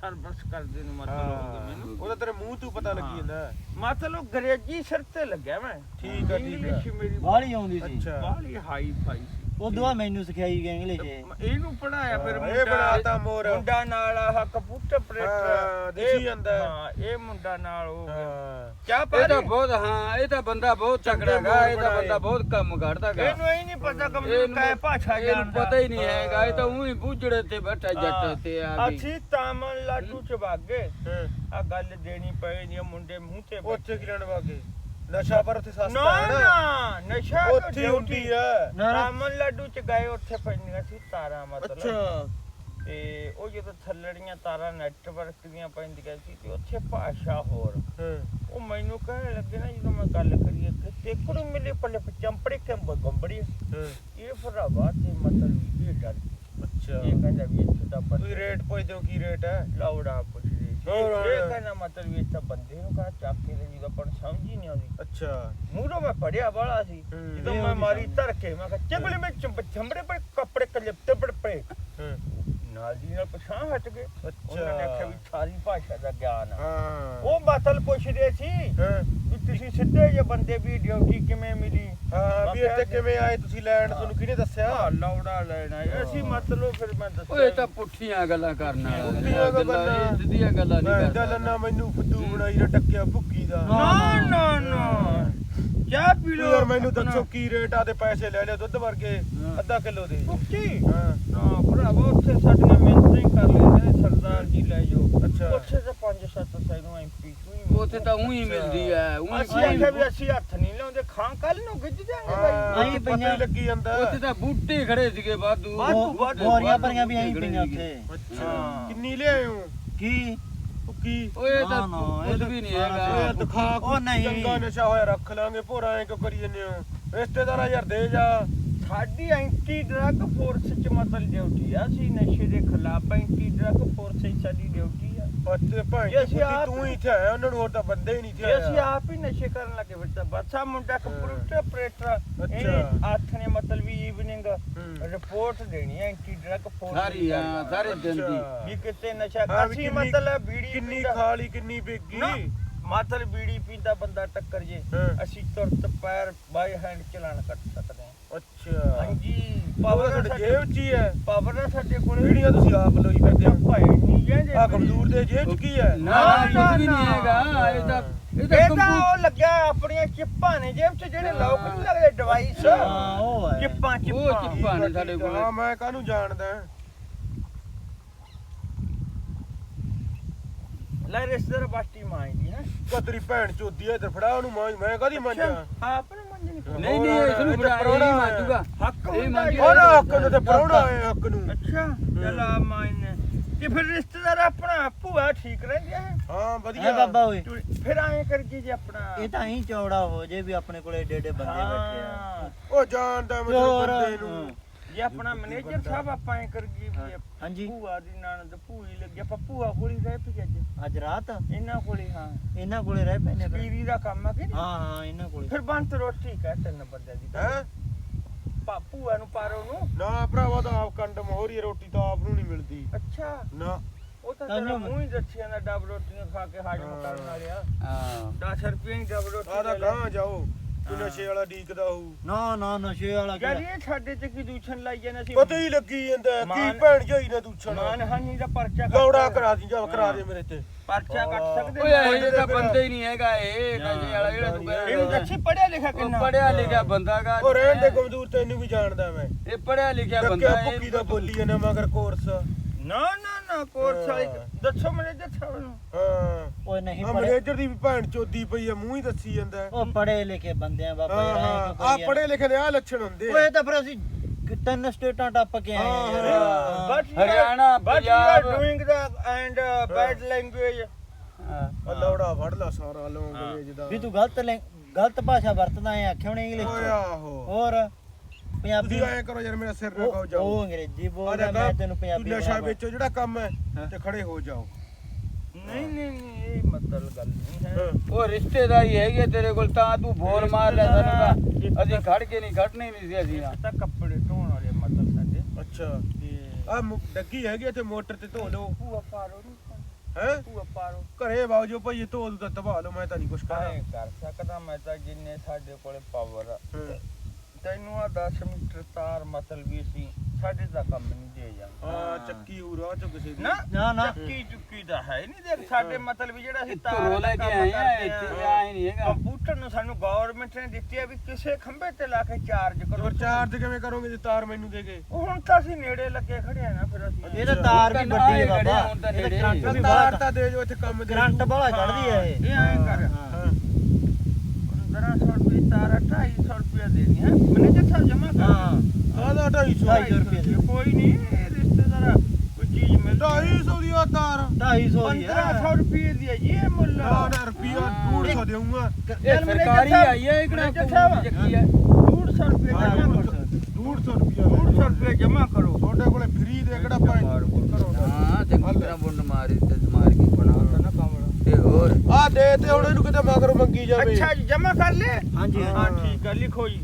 ਸਰਵਿਸ ਕਰਦੇ ਨੂੰ ਮਤਲਬ ਹੋ। ਗਿਆ ਮੈਨੂੰ। ਉਹਦਾ ਤੇਰੇ ਮੂੰਹ ਤੋਂ ਪਤਾ ਲੱਗੀ ਜਾਂਦਾ। ਮਤਲਬ ਅੰਗਰੇਜ਼ੀ ਸਿਰ ਤੇ ਲੱਗਿਆ ਮੈਂ। ਠੀਕ ਆ, ਠੀਕ ਆ। ਮੇਰੀ ਬਾਹਲੀ ਆਉਂਦੀ ਸੀ। ਬਾਹਲੀ ਹਾਈ ਫਾਈ ਉਦੋਂ ਬਾਅਦ ਮੈਨੂੰ ਸਿਖਾਈ ਗਈ ਇੰਗਲਿਸ਼ ਇਹ। ਇਹਨੂੰ ਪੜਾਇਆ ਫਿਰ ਇਹ ਬਣਾਤਾ ਮੋਰ। ਮੁੰਡਾ ਨਾਲ ਆਹ ਕਪੂਟਰ ਹਾਂ, ਪ੍ਰੇਟਰ ਦਿਸੀ ਜਾਂਦਾ। ਹਾਂ ਇਹ ਮੁੰਡਾ ਨਾਲ ਉਹ ਹਾਂ ਕਿਆ ਇਹ ਤਾਂ ਬਹੁਤ ਹਾਂ ਇਹ ਤਾਂ ਬੰਦਾ ਬਹੁਤ ਤਕੜਾ ਗਾ ਇਹ ਤਾਂ ਬਣਾਏ। ਬੰਦਾ ਬਹੁਤ ਕੰਮ ਕਰਦਾ ਗਾ ਇਹਨੂੰ ਇਹ ਨਹੀਂ ਪਤਾ ਕਿ ਮੈਨੂੰ ਇਹਨੂੰ ਕਾਇ ਭਾਸ਼ਾ ਇਹਨੂੰ ਜਾਣਦਾ ਪਤਾ ਹੀ ਨਹੀਂ ਹੈਗਾ ਇਹ ਤਾਂ ਉਹੀ ਬੁੱਝੜੇ ਤੇ ਬੈਠਾ। ਜੱਟ ਤੇ ਆ ਗਈ ਅਸੀਂ ਤਾਮਿਲਨਾਡੂ ਚ ਭਾਗੇ ਹਾਂ। ਆ ਗੱਲ ਦੇਣੀ ਪਈ ਨਹੀਂ ਮੁੰਡੇ ਮੂੰਹ ਤੇ ਉੱਥੇ ਕੀ ਲੈਣ ਵਾਗੇ ਨਸ਼ਾ ਪਰ ਉੱਥੇ ਸਸਤਾ ਨਾ ਹੈ ਨਾ। ਨਾ ਨਸ਼ਾ ਤਾਂ ਉੱਥੇ ਹੁੰਦੀ ਡਿਊਟੀ- ਹੈ। ਰਾਮਨ ਲੱਡੂ ਚ ਗਏ ਉੱਥੇ ਪੈਂਦੀਆਂ ਸੀ ਤਾਰਾਂ ਮਤਲਬ। ਅੱਛਾ। ਤੇ ਉਹ ਜਦੋਂ ਥੱਲੜੀਆਂ ਤਾਰਾਂ ਨੈਟਵਰਕ ਦੀਆਂ ਪੈਂਦੀਆਂ ਸੀ ਤੇ ਉੱਥੇ ਭਾਸ਼ਾ ਹੋਰ। ਹਾਂ। ਉਹ ਮੈਨੂੰ ਕਹਿਣ ਲੱਗੇ ਨਾ ਜਦੋਂ ਮੈਂ ਗੱਲ ਕਰੀਏ ਕਿ ਤੇਕੜੂ ਮਿਲੇ ਪੱਲੇ ਚੰਪੜੇ ਕੰਬ ਗੰਬੜੀ ਹਾਂ। ਇਹ ਭਰਾਵਾ ਤੇ ਮਤਲਬ ਇਹ ਡਰ। ਅੱਛਾ। ਇਹ ਕਹਿੰਦਾ ਵੀ ਇੱਥੇ ਤਾਂ ਤੁਸੀਂ ਬੰਦੇ ਰੇਟ ਪੁੱਛਦੇ ਹੋ ਕੀ ਰੇਟ ਹੈ। ਲਾਉੜਾ ਪੁੱਛਦੇ। ਇਹ ਕਹਿੰਦਾ ਮਤਲਬ ਵੀ ਇੱਥੇ ਬੰਦੇ ਨੂੰ ਕਹਾ ਚੱਕ ਕੇ ਲੈ ਪਰ ਸਮਝ ਹੀ ਨਹੀਂ ਆਉਂਦੀ। ਅੱਛਾ। ਮੂਹਰੋਂ ਮੈਂ ਪੜਿਆ ਵਾਲਾ ਸੀ। ਜਦੋਂ ਇਹ ਮੈਂ ਮਾਰੀ। ਧਰ ਕੇ ਮੈਂ ਕਿਹਾ ਚੰਬਲੇ ਵਿੱਚ ਚੰਬ ਚੰਬੜੇ ਪਰ ਕੱਪੜੇ ਕਲਿਪਤੇ ਪੜ ਪਏ। ਹਾਂ। ਨਾਲ ਦੀ ਨਾਲ ਪਛਾਣ ਹਟ ਗਏ। ਅੱਛਾ। ਉਹਨਾਂ ਨੇ ਆਖਿਆ ਵੀ ਸਾਰੀ ਭਾਸ਼ਾ ਦਾ ਗਿਆਨ ਆ। ਹਾਂ। ਉਹ ਮਤਲਬ ਪੁੱਛਦੇ ਸੀ ਵੀ ਤੁਸੀਂ ਸਿੱਧੇ ਜੇ ਬੰਦੇ ਵੀ ਡਿਊਟੀ ਕਿਵੇਂ ਮਿਲੀ? ਹਾਂ ਵੀ ਇੱਥੇ ਕਿਵੇਂ ਆਏ ਤੁਸੀਂ ਲੈਣ? ਤੁਹਾਨੂੰ ਕਿਹਨੇ ਦੱਸਿਆ? ਆ ਲੌੜਾ ਲੈਣਾ। ਅਸੀਂ ਮਤਲਬ ਫਿਰ ਮੈਂ ਦੱਸਿਆ ਓਏ ਤਾਂ ਪੁੱਠੀਆਂ ਗੱਲਾਂ ਕਰਨ ਵਾਲਾ ਪੁੱਠੀਆਂ ਗੱਲਾਂ। ਸਿੱਧੀਆਂ ਗੱਲਾਂ ਨਹੀਂ ਕਰਦਾ। ਨਾ ਮੈਨੂੰ ਫੁੱਦੂ ਬਣਾਈ ਰ ਟੱਕਿਆ ਭੁੱਕੀ ਦਾ। ਨਾ ਨਾ ਨਾ। ਚਾਹ ਪੀ ਲਓ ਯਾਰ ਮੈਨੂੰ ਆਪਣਾ। ਦੱਸੋ ਕੀ ਰੇਟ ਆ ਦੇ ਪੈਸੇ ਲੈ ਲਿਓ ਦੁੱਧ ਵਰਗੇ ਹਾਂ। ਅੱਧਾ ਕਿਲੋ ਦੇ। ਭੁੱਖੀ? ਹਾਂ। ਨਾ ਭਰਾਵਾ ਉੱਥੇ ਸਾਡੀਆਂ ਮਿਹਨਤਾਂ ਹੀ ਕਰ ਲੈਂਦੇ ਨੇ ਸਰਦਾਰ ਜੀ ਲੈ ਜਾਓ। ਅੱਛਾ। ਉੱਥੇ ਤਾਂ 5-7 ਸੈਨੂੰ ਐਮਪੀ ਉੱਥੇ ਤਾਂ ਉਹੀ ਮਿਲਦੀ ਐ ਉਹੀ ਅਸੀਂ ਆਖਿਆ ਵੀ ਅਸੀਂ ਹੱਥ ਨਹੀਂ ਲਾਉਂਦੇ ਖਾਂ ਕੱਲ ਨੂੰ ਗਿੱਜ ਜਾਾਂਗੇ ਹਾਂ ਬਾਈ। ਆਈਂ ਪਈਆਂ। ਹੀ ਲੱਗੀ ਜਾਂਦਾ। ਉੱਥੇ ਤਾਂ ਬੂਟੇ ਖੜੇ ਸੀਗੇ ਵਾਧੂ। ਵਾਧੂ, ਵਾਧੂ। ਬੋਰੀਆਂ ਭਰੀਆਂ ਵੀ ਐਂ ਪਈਆਂ ਉੱਥੇ। ਅੱਛਾ। ਹਾਂ। ਕਿੰਨੀ ਲਿਆਏ ਹੋ? ਕੀ? ਭੁੱਕੀ ਓਏ ਇਹ ਤਾਂ ਨਾ, ਨਾ, ਇਹ ਕੁਝ ਤਾਂ ਵੀ ਨਹੀਂ ਹੈਗਾ। ਓਏ ਦਿਖਾ ਉਹ ਨਹੀਂ। ਚੰਗਾ ਨਸ਼ਾ ਹੋਇਆ ਰੱਖ ਲਾਂਗੇ ਭੋਰਾ ਐ ਕਿਉਂ ਕਰੀ ਜੰਨੇ ਰਿਸ਼ਤੇਦਾਰਾ ਯਾਰ ਦੇ ਜਾ। ਸਾਡੀ ਐਂਟੀ ਡਰੱਗ ਫੋਰਸ ਚ ਮਤਲਬ ਡਿਊਟੀ ਆ ਅਸੀਂ ਨਸ਼ੇ ਦੇ ਖਿਲਾਫ ਐਂਟੀ ਡਰੱਗ ਫੋਰਸ ਸਾਡੀ ਡਿਊਟੀ ਅੱਤੇ ਭਾਈ ਜੇ ਅਸੀਂ ਆਪ- ਤੂੰ ਹੀ ਇੱਥੇ ਆਇਆ ਉਹਨਾਂ ਨੂੰ ਹੋਰ ਤਾਂ ਬੰਦੇ ਹੀ ਨਹੀਂ ਜੇ ਅਸੀਂ ਇੱਥੇ ਆਪ ਹੀ ਨਸ਼ੇ ਕਰਨ ਲੱਗੇ ਫਿਰ ਤਾਂ ਬੱਸਾ ਮੁੰਡਾ ਕੰਪਿਊਟਰ ਆਪਰੇਟਰ ਅੱਛਾ। ਇਹ ਆਥ ਨੇ ਮਤਲਬ ਵੀ ਈਵਨਿੰਗ ਹੂੰ। ਰਿਪੋਰਟ ਦੇਣੀ ਹੈ ਐਂਟੀ ਡਰੱਗ ਫੋਰਸ ਸਾਰੀ ਹਾਂ ਸਾਰੇ ਦਿਨ ਦੀ ਅੱਛਾ। ਵੀ ਕਿਤੇ ਨਸ਼ਾ ਹਾਂ, ਵੀ ਅਸੀਂ ਕਿੰਨੀ- ਮਤਲਬ ਬੀੜੀ ਕਿੰਨੀ ਪੀਂਦਾ- ਖਾਲੀ ਕਿੰਨੀ ਵੇਗੀ ਨਾ, ਮਤਲਬ ਬੀੜੀ ਪੀਂਦਾ ਬੰਦਾ ਟੱਕਰ ਜੇ ਹਾਂ। ਅਸੀਂ ਤੁਰਤ ਪੈਰ ਬਾਈ ਹੈਂਡ ਚਲਾਨ ਕਰ ਸਕਦੇ ਹਾਂ ਅੱਛਾ। ਹਾਂਜੀ ਪਾਵਰ ਪਾਵਰ ਤੁਹਾਡੇ ਜੇਬ 'ਚ ਹੀ ਹੈ। ਪਾਵਰ ਆ ਸਾਡੇ ਕੋਲ ਵੀਡੀਓ ਤੁਸੀਂ ਆਪ ਲੋਈ ਫਿਰਦੇ ਹੋ ਭਾਈ ਨਹੀਂ ਜਾਂਦੇ ਆ ਕਮਜ਼ੋਰ ਦੇ ਜੇਬ 'ਚ ਕੀ ਹੈ? ਨਾ ਨਾ ਕੁਝ ਵੀ ਨਾ, ਨਹੀਂ ਹੈਗਾ ਇਹ ਤਾਂ ਇਹ ਤਾਂ ਇਹ ਤਾਂ ਕੰਪਿਊਟਰ ਉਹ ਲੱਗਿਆ ਆਪਣੀਆਂ ਚਿੱਪਾਂ ਨੇ ਜੇਬ 'ਚ ਜਿਹੜੇ ਲੋਕ ਨਹੀਂ ਲੱਗਦੇ ਡਿਵਾਈਸ ਹਾਂ ਉਹ ਹੈ। ਚਿੱਪਾਂ ਉਹ ਚਿੱਪਾਂ। ਚਿੱਪਾਂ ਨੇ ਸਾਡੇ ਕੋਲ। ਹਾਂ ਮੈਂ ਕਾਹਨੂੰ ਜਾਣਦਾ? ਲੈ ਰਿਸ਼ਤੇਦਾਰ ਬਾਟੀ ਮਾਂਦੀ ਹੈ ਕਾ ਤੇਰੀ ਭੈਣ ਚੋਦੀ ਇੱਧਰ ਫੜਾ ਉਹਨੂੰ ਮਾਂ ਕਾਹਦੀ ਮੰਜ? ਨਹੀਂ ਨਹੀਂ ਨਹੀਂ ਇਸ ਨੂੰ ਬੜਾ ਇਹ ਨਹੀਂ ਮੰਜੂਗਾ। ਹੱਕ ਇਹ ਹੀ ਉਹਦਾ ਹੱਕ ਨੂੰ ਤੇ ਪਰੌਣਾ ਹੈ ਹੱਕ ਨੂੰ। ਅੱਛਾ ਚਲ ਆ ਮਾਇਨੇ ਤੇ ਫਿਰ ਰਿਸ਼ਤੇਦਾਰ ਆਪਣਾ ਭੂਆ ਠੀਕ ਰਹਿੰਦੀ ਹੈ ਹਾਂ ਹੈ ਵਧੀਆ। ਬਾਬਾ ਓਏ। ਫਿਰ ਐਂ ਕਰਕੇ ਜੇ ਆਪਣਾ ਇਹ ਤਾਂ ਹੀ ਚੌੜਾ ਹੋ ਜੇ ਵੀ ਆਪਣੇ ਕੋਲੇ ਏਡੇ ਏਡੇ ਬੰਦੇ ਬੈਠੇ ਆ। ਉਹ ਜਾਣਦਾ ਮੈਨੂੰ ਹੋਰ ਬੰਦੇ ਨੂੰ। ਜੇ ਆਪਣਾ ਮੈਨੇਜਰ ਸਾਹਿਬ ਆਪਾਂ ਐਂ ਕਰਕੇ ਵੀ ਹਾਂਜੀ। ਭੂਆ ਦੀ ਨਣਦ ਭੂਈ ਲੱਗੀ ਆਪਾਂ ਭੂਆ ਕੋਲੀ ਰਹਿ ਪਈ ਅੱਜ। ਅੱਜ ਰਾਤ? ਇਹਨਾਂ ਕੋਲੇ ਹਾਂ ਇਹਨਾਂ ਕੋਲੇ ਰਹਿ ਪੈਨੇ ਫਿਰ? ਪੀਰੀ ਦਾ ਕੰਮ ਆ ਕਿ ਨਹੀਂ? ਹਾਂ ਹਾਂ ਇਹਨਾਂ ਕੋਲੇ। ਫਿਰ ਬੰਤ ਰੋਟੀ ਕਹਿ ਤਿੰਨ ਬੰਦਿਆਂ ਦੀ। ਹੈ? ਭੂਆ ਨੂੰ ਪਾਰੋ ਨੂੰ ਨਾ ਭਰਾਵਾ ਤਾਂ ਆਪ ਕੰਡ ਮੋਹਰੀ ਰੋਟੀ ਤਾਂ ਆਪ ਨੂੰ ਨਹੀਂ ਮਿਲਦੀ। ਅੱਛਾ। ਨਾ। ਉਹ ਤਾਂ ਮੂੰਹ ਹੀ ਦੱਸਿਆ ਨਾ ਡਬ ਰੋਟੀਆਂ ਖਾ ਕੇ ਹਾਜ਼ਮ ਹਾਂ। ਕਰਨ ਵਾਲਿਆ। ਹਾਂ। 10 ਰੁਪਏ ਦੀ ਡਬ ਰੋਟੀ ਆ ਤਾਂ। ਗਾਂ ਜਾਓ। ਕੋਈ ਨਸ਼ੇ ਵਾਲਾ ਡੀਕਦਾ ਹੋਊ। ਨਾ ਨਾ ਨਸ਼ੇ ਵਾਲਾ ਯਾਰ ਕਿਹੜਾ ਇਹ ਸਾਡੇ ਤੇ ਕੀ ਦੂਸ਼ਣ ਲਾਈ ਜਾਂਦੇ ਸੀ? ਪਤਾ ਹੀ ਲੱਗੀ ਜਾਂਦਾ ਹੈ, ਕੀ ਮਾਨ- ਭੈਣ ਜਾਈ ਨਾ ਦੂਛਣ ਮਾਨਹਾਨੀ ਦਾ ਪਰਚਾ ਕੱਟ ਕਰਾ ਦੀ ਜਾ ਕਰਾ ਦੇ ਮੇਰੇ ਤੇ। ਪਰਚਾ ਕੱਟ ਸਕਦੇ ਓਏ ਨੇ। ਇਹ ਤਾਂ ਬੰਦਾ ਹੀ ਨਹੀਂ ਹੈਗਾ ਇਹ ਨਸ਼ੇ ਵਾਲਾ ਜਿਹੜਾ ਤੂੰ ਕਹਿ ਇਹਨੂੰ ਰਿਹਾ ਦੱਸੀ ਪੜਿਆ ਲਿਖਿਆ ਕਿੰਨਾ? ਪੜਿਆ ਲਿਖਿਆ ਬੰਦਾ ਗਾ ਉਹ ਰਹਿਣ ਦੇ ਕਮਜ਼ੋਰ ਤੈਨੂੰ ਵੀ ਜਾਣਦਾ ਮੈਂ। ਇਹ ਪੜਿਆ ਲਿਖਿਆ ਡੱਕਿਆ ਬੰਦਾ ਭੁੱਕੀ ਦਾ ਬੋਲੀ ਨਾ ਮਗਰ ਕੋਰਸ। ਨਾ ਨਾ ਨਾ ਕੋਰਸ ਵਾਲੇ ਹਾਂ। ਦੱਸੋ ਮੇਰੇ ਜੱਥਾ ਨੂੰ। ਹਾਂ। ਓਏ ਨਹੀਂ ਆ ਪੜੇ ਮੈਨੇਜਰ ਦੀ ਵੀ ਭੈਣ ਚੋਦੀ ਪਈ ਆ ਮੂੰਹ ਹੀ ਦੱਸੀ ਜਾਂਦਾ। ਹੈ। ਉਹ ਪੜੇ ਲਿਖੇ ਬੰਦੇ ਆ ਬਾਬਾ ਹਾਂ ਯਾਰ ਹਾਂ। ਆ ਪੜੇ ਲਿਖੇ ਦੇ ਆ ਲੱਛਣ ਹੁੰਦੇ ਓਏ ਤਾਂ ਫਿਰ ਅਸੀਂ ਕਿ- ਤਿੰਨ ਸਟੇਟਾਂ ਟੱਪ ਕੇ ਆਏ ਹਾਂ, ਯਾਰ ਹਾਂ। But Haryana, but you are Punjab. Doing the and bad language ਹਾਂ। ਆ ਲੌੜਾ ਫੜ ਲਾ ਸਾਰਾ ਲੌਂਗਵੇਜ ਦਾ। ਵੀ ਤੂੰ ਗਲਤ ਲੈ- ਗਲਤ ਭਾਸ਼ਾ ਵਰਤਦਾ ਐ ਆਖਿਆ ਉਹਨੇ ਇੰਗਲਿਸ਼ ਓਏ ਚ? ਆਹੋ। ਹੋਰ? ਪੰਜਾਬੀ ਤੁਸੀਂ ਐਂ ਕਰੋ ਯਾਰ ਮੇਰਾ ਸਿਰ ਨਾ ਉਹ ਖਾਓ ਉਹ ਜਾਓ ਅੰਗਰੇਜ਼ੀ ਆ ਬੋਲਦਾ ਮੈਂ ਤੈਨੂੰ ਪੰਜਾਬੀ ਤੂੰ ਨਸ਼ਾ ਵੇਚੋ ਜਿਹੜਾ ਕੰਮ ਹੈ। ਤੇ ਖੜੇ ਹੋ ਜਾਓ। ਨਹੀਂ ਨਹੀਂ ਨਹੀਂ ਇਹ ਮਤਲਬ ਗੱਲ ਨਹੀਂ ਹੈ। ਉਹ ਰਿਸ਼ਤੇਦਾਰੀ ਹੈਗੀ ਹੈ ਤੇਰੇ ਕੋਲ ਤਾਂ ਤੂੰ ਬੋਲ ਮਾਰ ਲੈ ਸਾਨੂੰ ਤਾਂ। ਅਸੀਂ ਖੜ ਕੇ ਨਹੀਂ ਖੜਨੇ ਨਹੀਂ ਸੀ ਅਸੀਂ ਤਾਂ। ਕੱਪੜੇ ਧੋਣ ਵਾਲੇ ਮਤਲਬ ਸਾਡੇ। ਅੱਛਾ। ਤੇ ਆ ਡੱਗੀ ਹੈਗੀ ਇੱਥੇ ਮੋਟਰ ਤੇ ਧੋ ਲਓ। ਭੂਆ ਪਾਰੋ ਨੂੰ ਹੈ? ਭੂਆ ਪਾਰੋ। ਘਰੇ ਬਾਉ ਜੋ ਭਾਈ ਧੋ ਦੂ ਤਾਂ ਧਵਾ ਲਓ ਮੈਂ ਤਾਂ ਨਹੀਂ ਕੁਛ ਕਰਾਂ। ਕਰ ਸਕਦਾ ਮੈਂ ਤਾਂ ਜਿੰਨੇ ਸਾਡੇ ਕੋਲੇ ਪਾਵਰ ਆ। ਹਾਂ। ਤੈਨੂੰ ਆ 10 ਮੀਟਰ ਤਾਰ ਮਤਲਬ ਵੀ ਸੀ ਸਾਡੇ ਦਾ ਕੰਮ ਨਹੀਂ ਦੇ ਜਾਂਦਾ। ਹਾਂ ਚੱਕੀ ਹੋ ਰਾਹ ਚੋਂ ਕਿਸੇ ਦੀ ਨਾ ਨਾ ਨਾ। ਚੱਕੀ ਚੁੱਕੀ ਦਾ ਹੈ ਨਹੀਂ ਦੇਖ ਸਾਡੇ ਮਤਲਬ ਵੀ ਜਿਹੜਾ ਅਸੀਂ ਤਾਰ ਲੈ ਕੇ ਆਏ ਆ ਇੱਥੇ ਆ। ਆਏ ਨਹੀਂ ਹੈਗਾ। ਕੰਪਿਊਟਰ ਨੂੰ ਸਾਨੂੰ ਗਵਰਨਮੈਂਟ ਨੇ ਦਿੱਤੀ ਆ ਵੀ ਕਿਸੇ ਖੰਭੇ ਤੇ ਲਾ ਕੇ ਚਾਰਜ ਕਰੋ। ਹੋਰ ਚਾਰਜ ਕਿਵੇਂ ਕਰੋਗੇ ਜੇ ਤਾਰ ਮੈਨੂੰ ਦੇ ਗਏ? ਉਹ ਹੁਣ ਤਾਂ ਅਸੀਂ ਨੇੜੇ ਲੱਗੇ ਖੜੇ ਆ ਨਾ ਫਿਰ ਅਸੀਂ ਇਹ ਤਾਂ ਤਾਰ ਵੀ ਕਹਿੰਦਾ ਵੱਡੀ ਹੈ ਆਏ ਬਾਬਾ। ਹੁਣ ਤਾਂ ਇਹ ਤਾਂ ਨੇੜੇ। ਕਰੰਟ ਵੀ ਤਾਰ ਬਾਹਲਾ ਤਾਂ ਦੇ ਜੋ ਇੱਥੇ ਕੰਮ ਦੇ ਕਰੰਟ ਬਾਹਲਾ ਚੜਦੀ ਹੈ ਇਹ। ਇਹ ਐਂ ਕਰ। ਹਾਂ। ਹਾਂ ਅੰਦਰ ਜਮਾ ਕਰ ਹਾਂ। ਆਦਾ 250 250 ਰੁਪਏ ਦੇ। ਕੋਈ ਨਹੀਂ ਰਿਸ਼ਤੇਦਾਰ ਕੋਈ ਚੀਜ਼ ਮਿਲ 250 ਦੀ ਆ ਤਾਰ। 250 ਦੀ ਆ। 1500 ਰੁਪਏ ਦੀ ਹੈ ਜੀ ਇਹ ਮੁੱਲ। ਨਾ ਰੁਪਿਆ 250 ਦੇਊਂਗਾ। ਇਹ ਸਰਕਾਰੀ ਆਈ ਹੈ ਇਕੜਾ ਚੱਕੀ ਹੈ 150 ਰੁਪਏ ਜਮਾ ਕਰੋ। 150 ਰੁਪਿਆ 150 ਰੁਪਏ ਜਮਾ ਕਰੋ। ਤੁਹਾਡੇ ਕੋਲੇ ਫ੍ਰੀ ਦੇ ਕਿਹੜਾ ਭਾਈ ਕਰੋ। ਹਾਂ ਚੰਗੀ ਤਰ੍ਹਾਂ ਬੁੰਡ ਮਾਰੀ ਤੇ ਮਾਰ ਕੇ ਬਣਾਤਾ ਨਾ ਕਮਰਾ ਤੇ ਹੋਰ। ਆ ਦੇ ਤੇ ਹੁਣ ਇਹਨੂੰ ਕਿਤੇ ਮਗਰ ਮੰਗੀ ਜਾਵੇ। ਅੱਛਾ ਜੀ ਜਮਾ ਕਰ ਲੈ। ਹਾਂਜੀ ਹਾਂ। ਠੀਕ ਹੈ ਲਿਖੋ ਜੀ।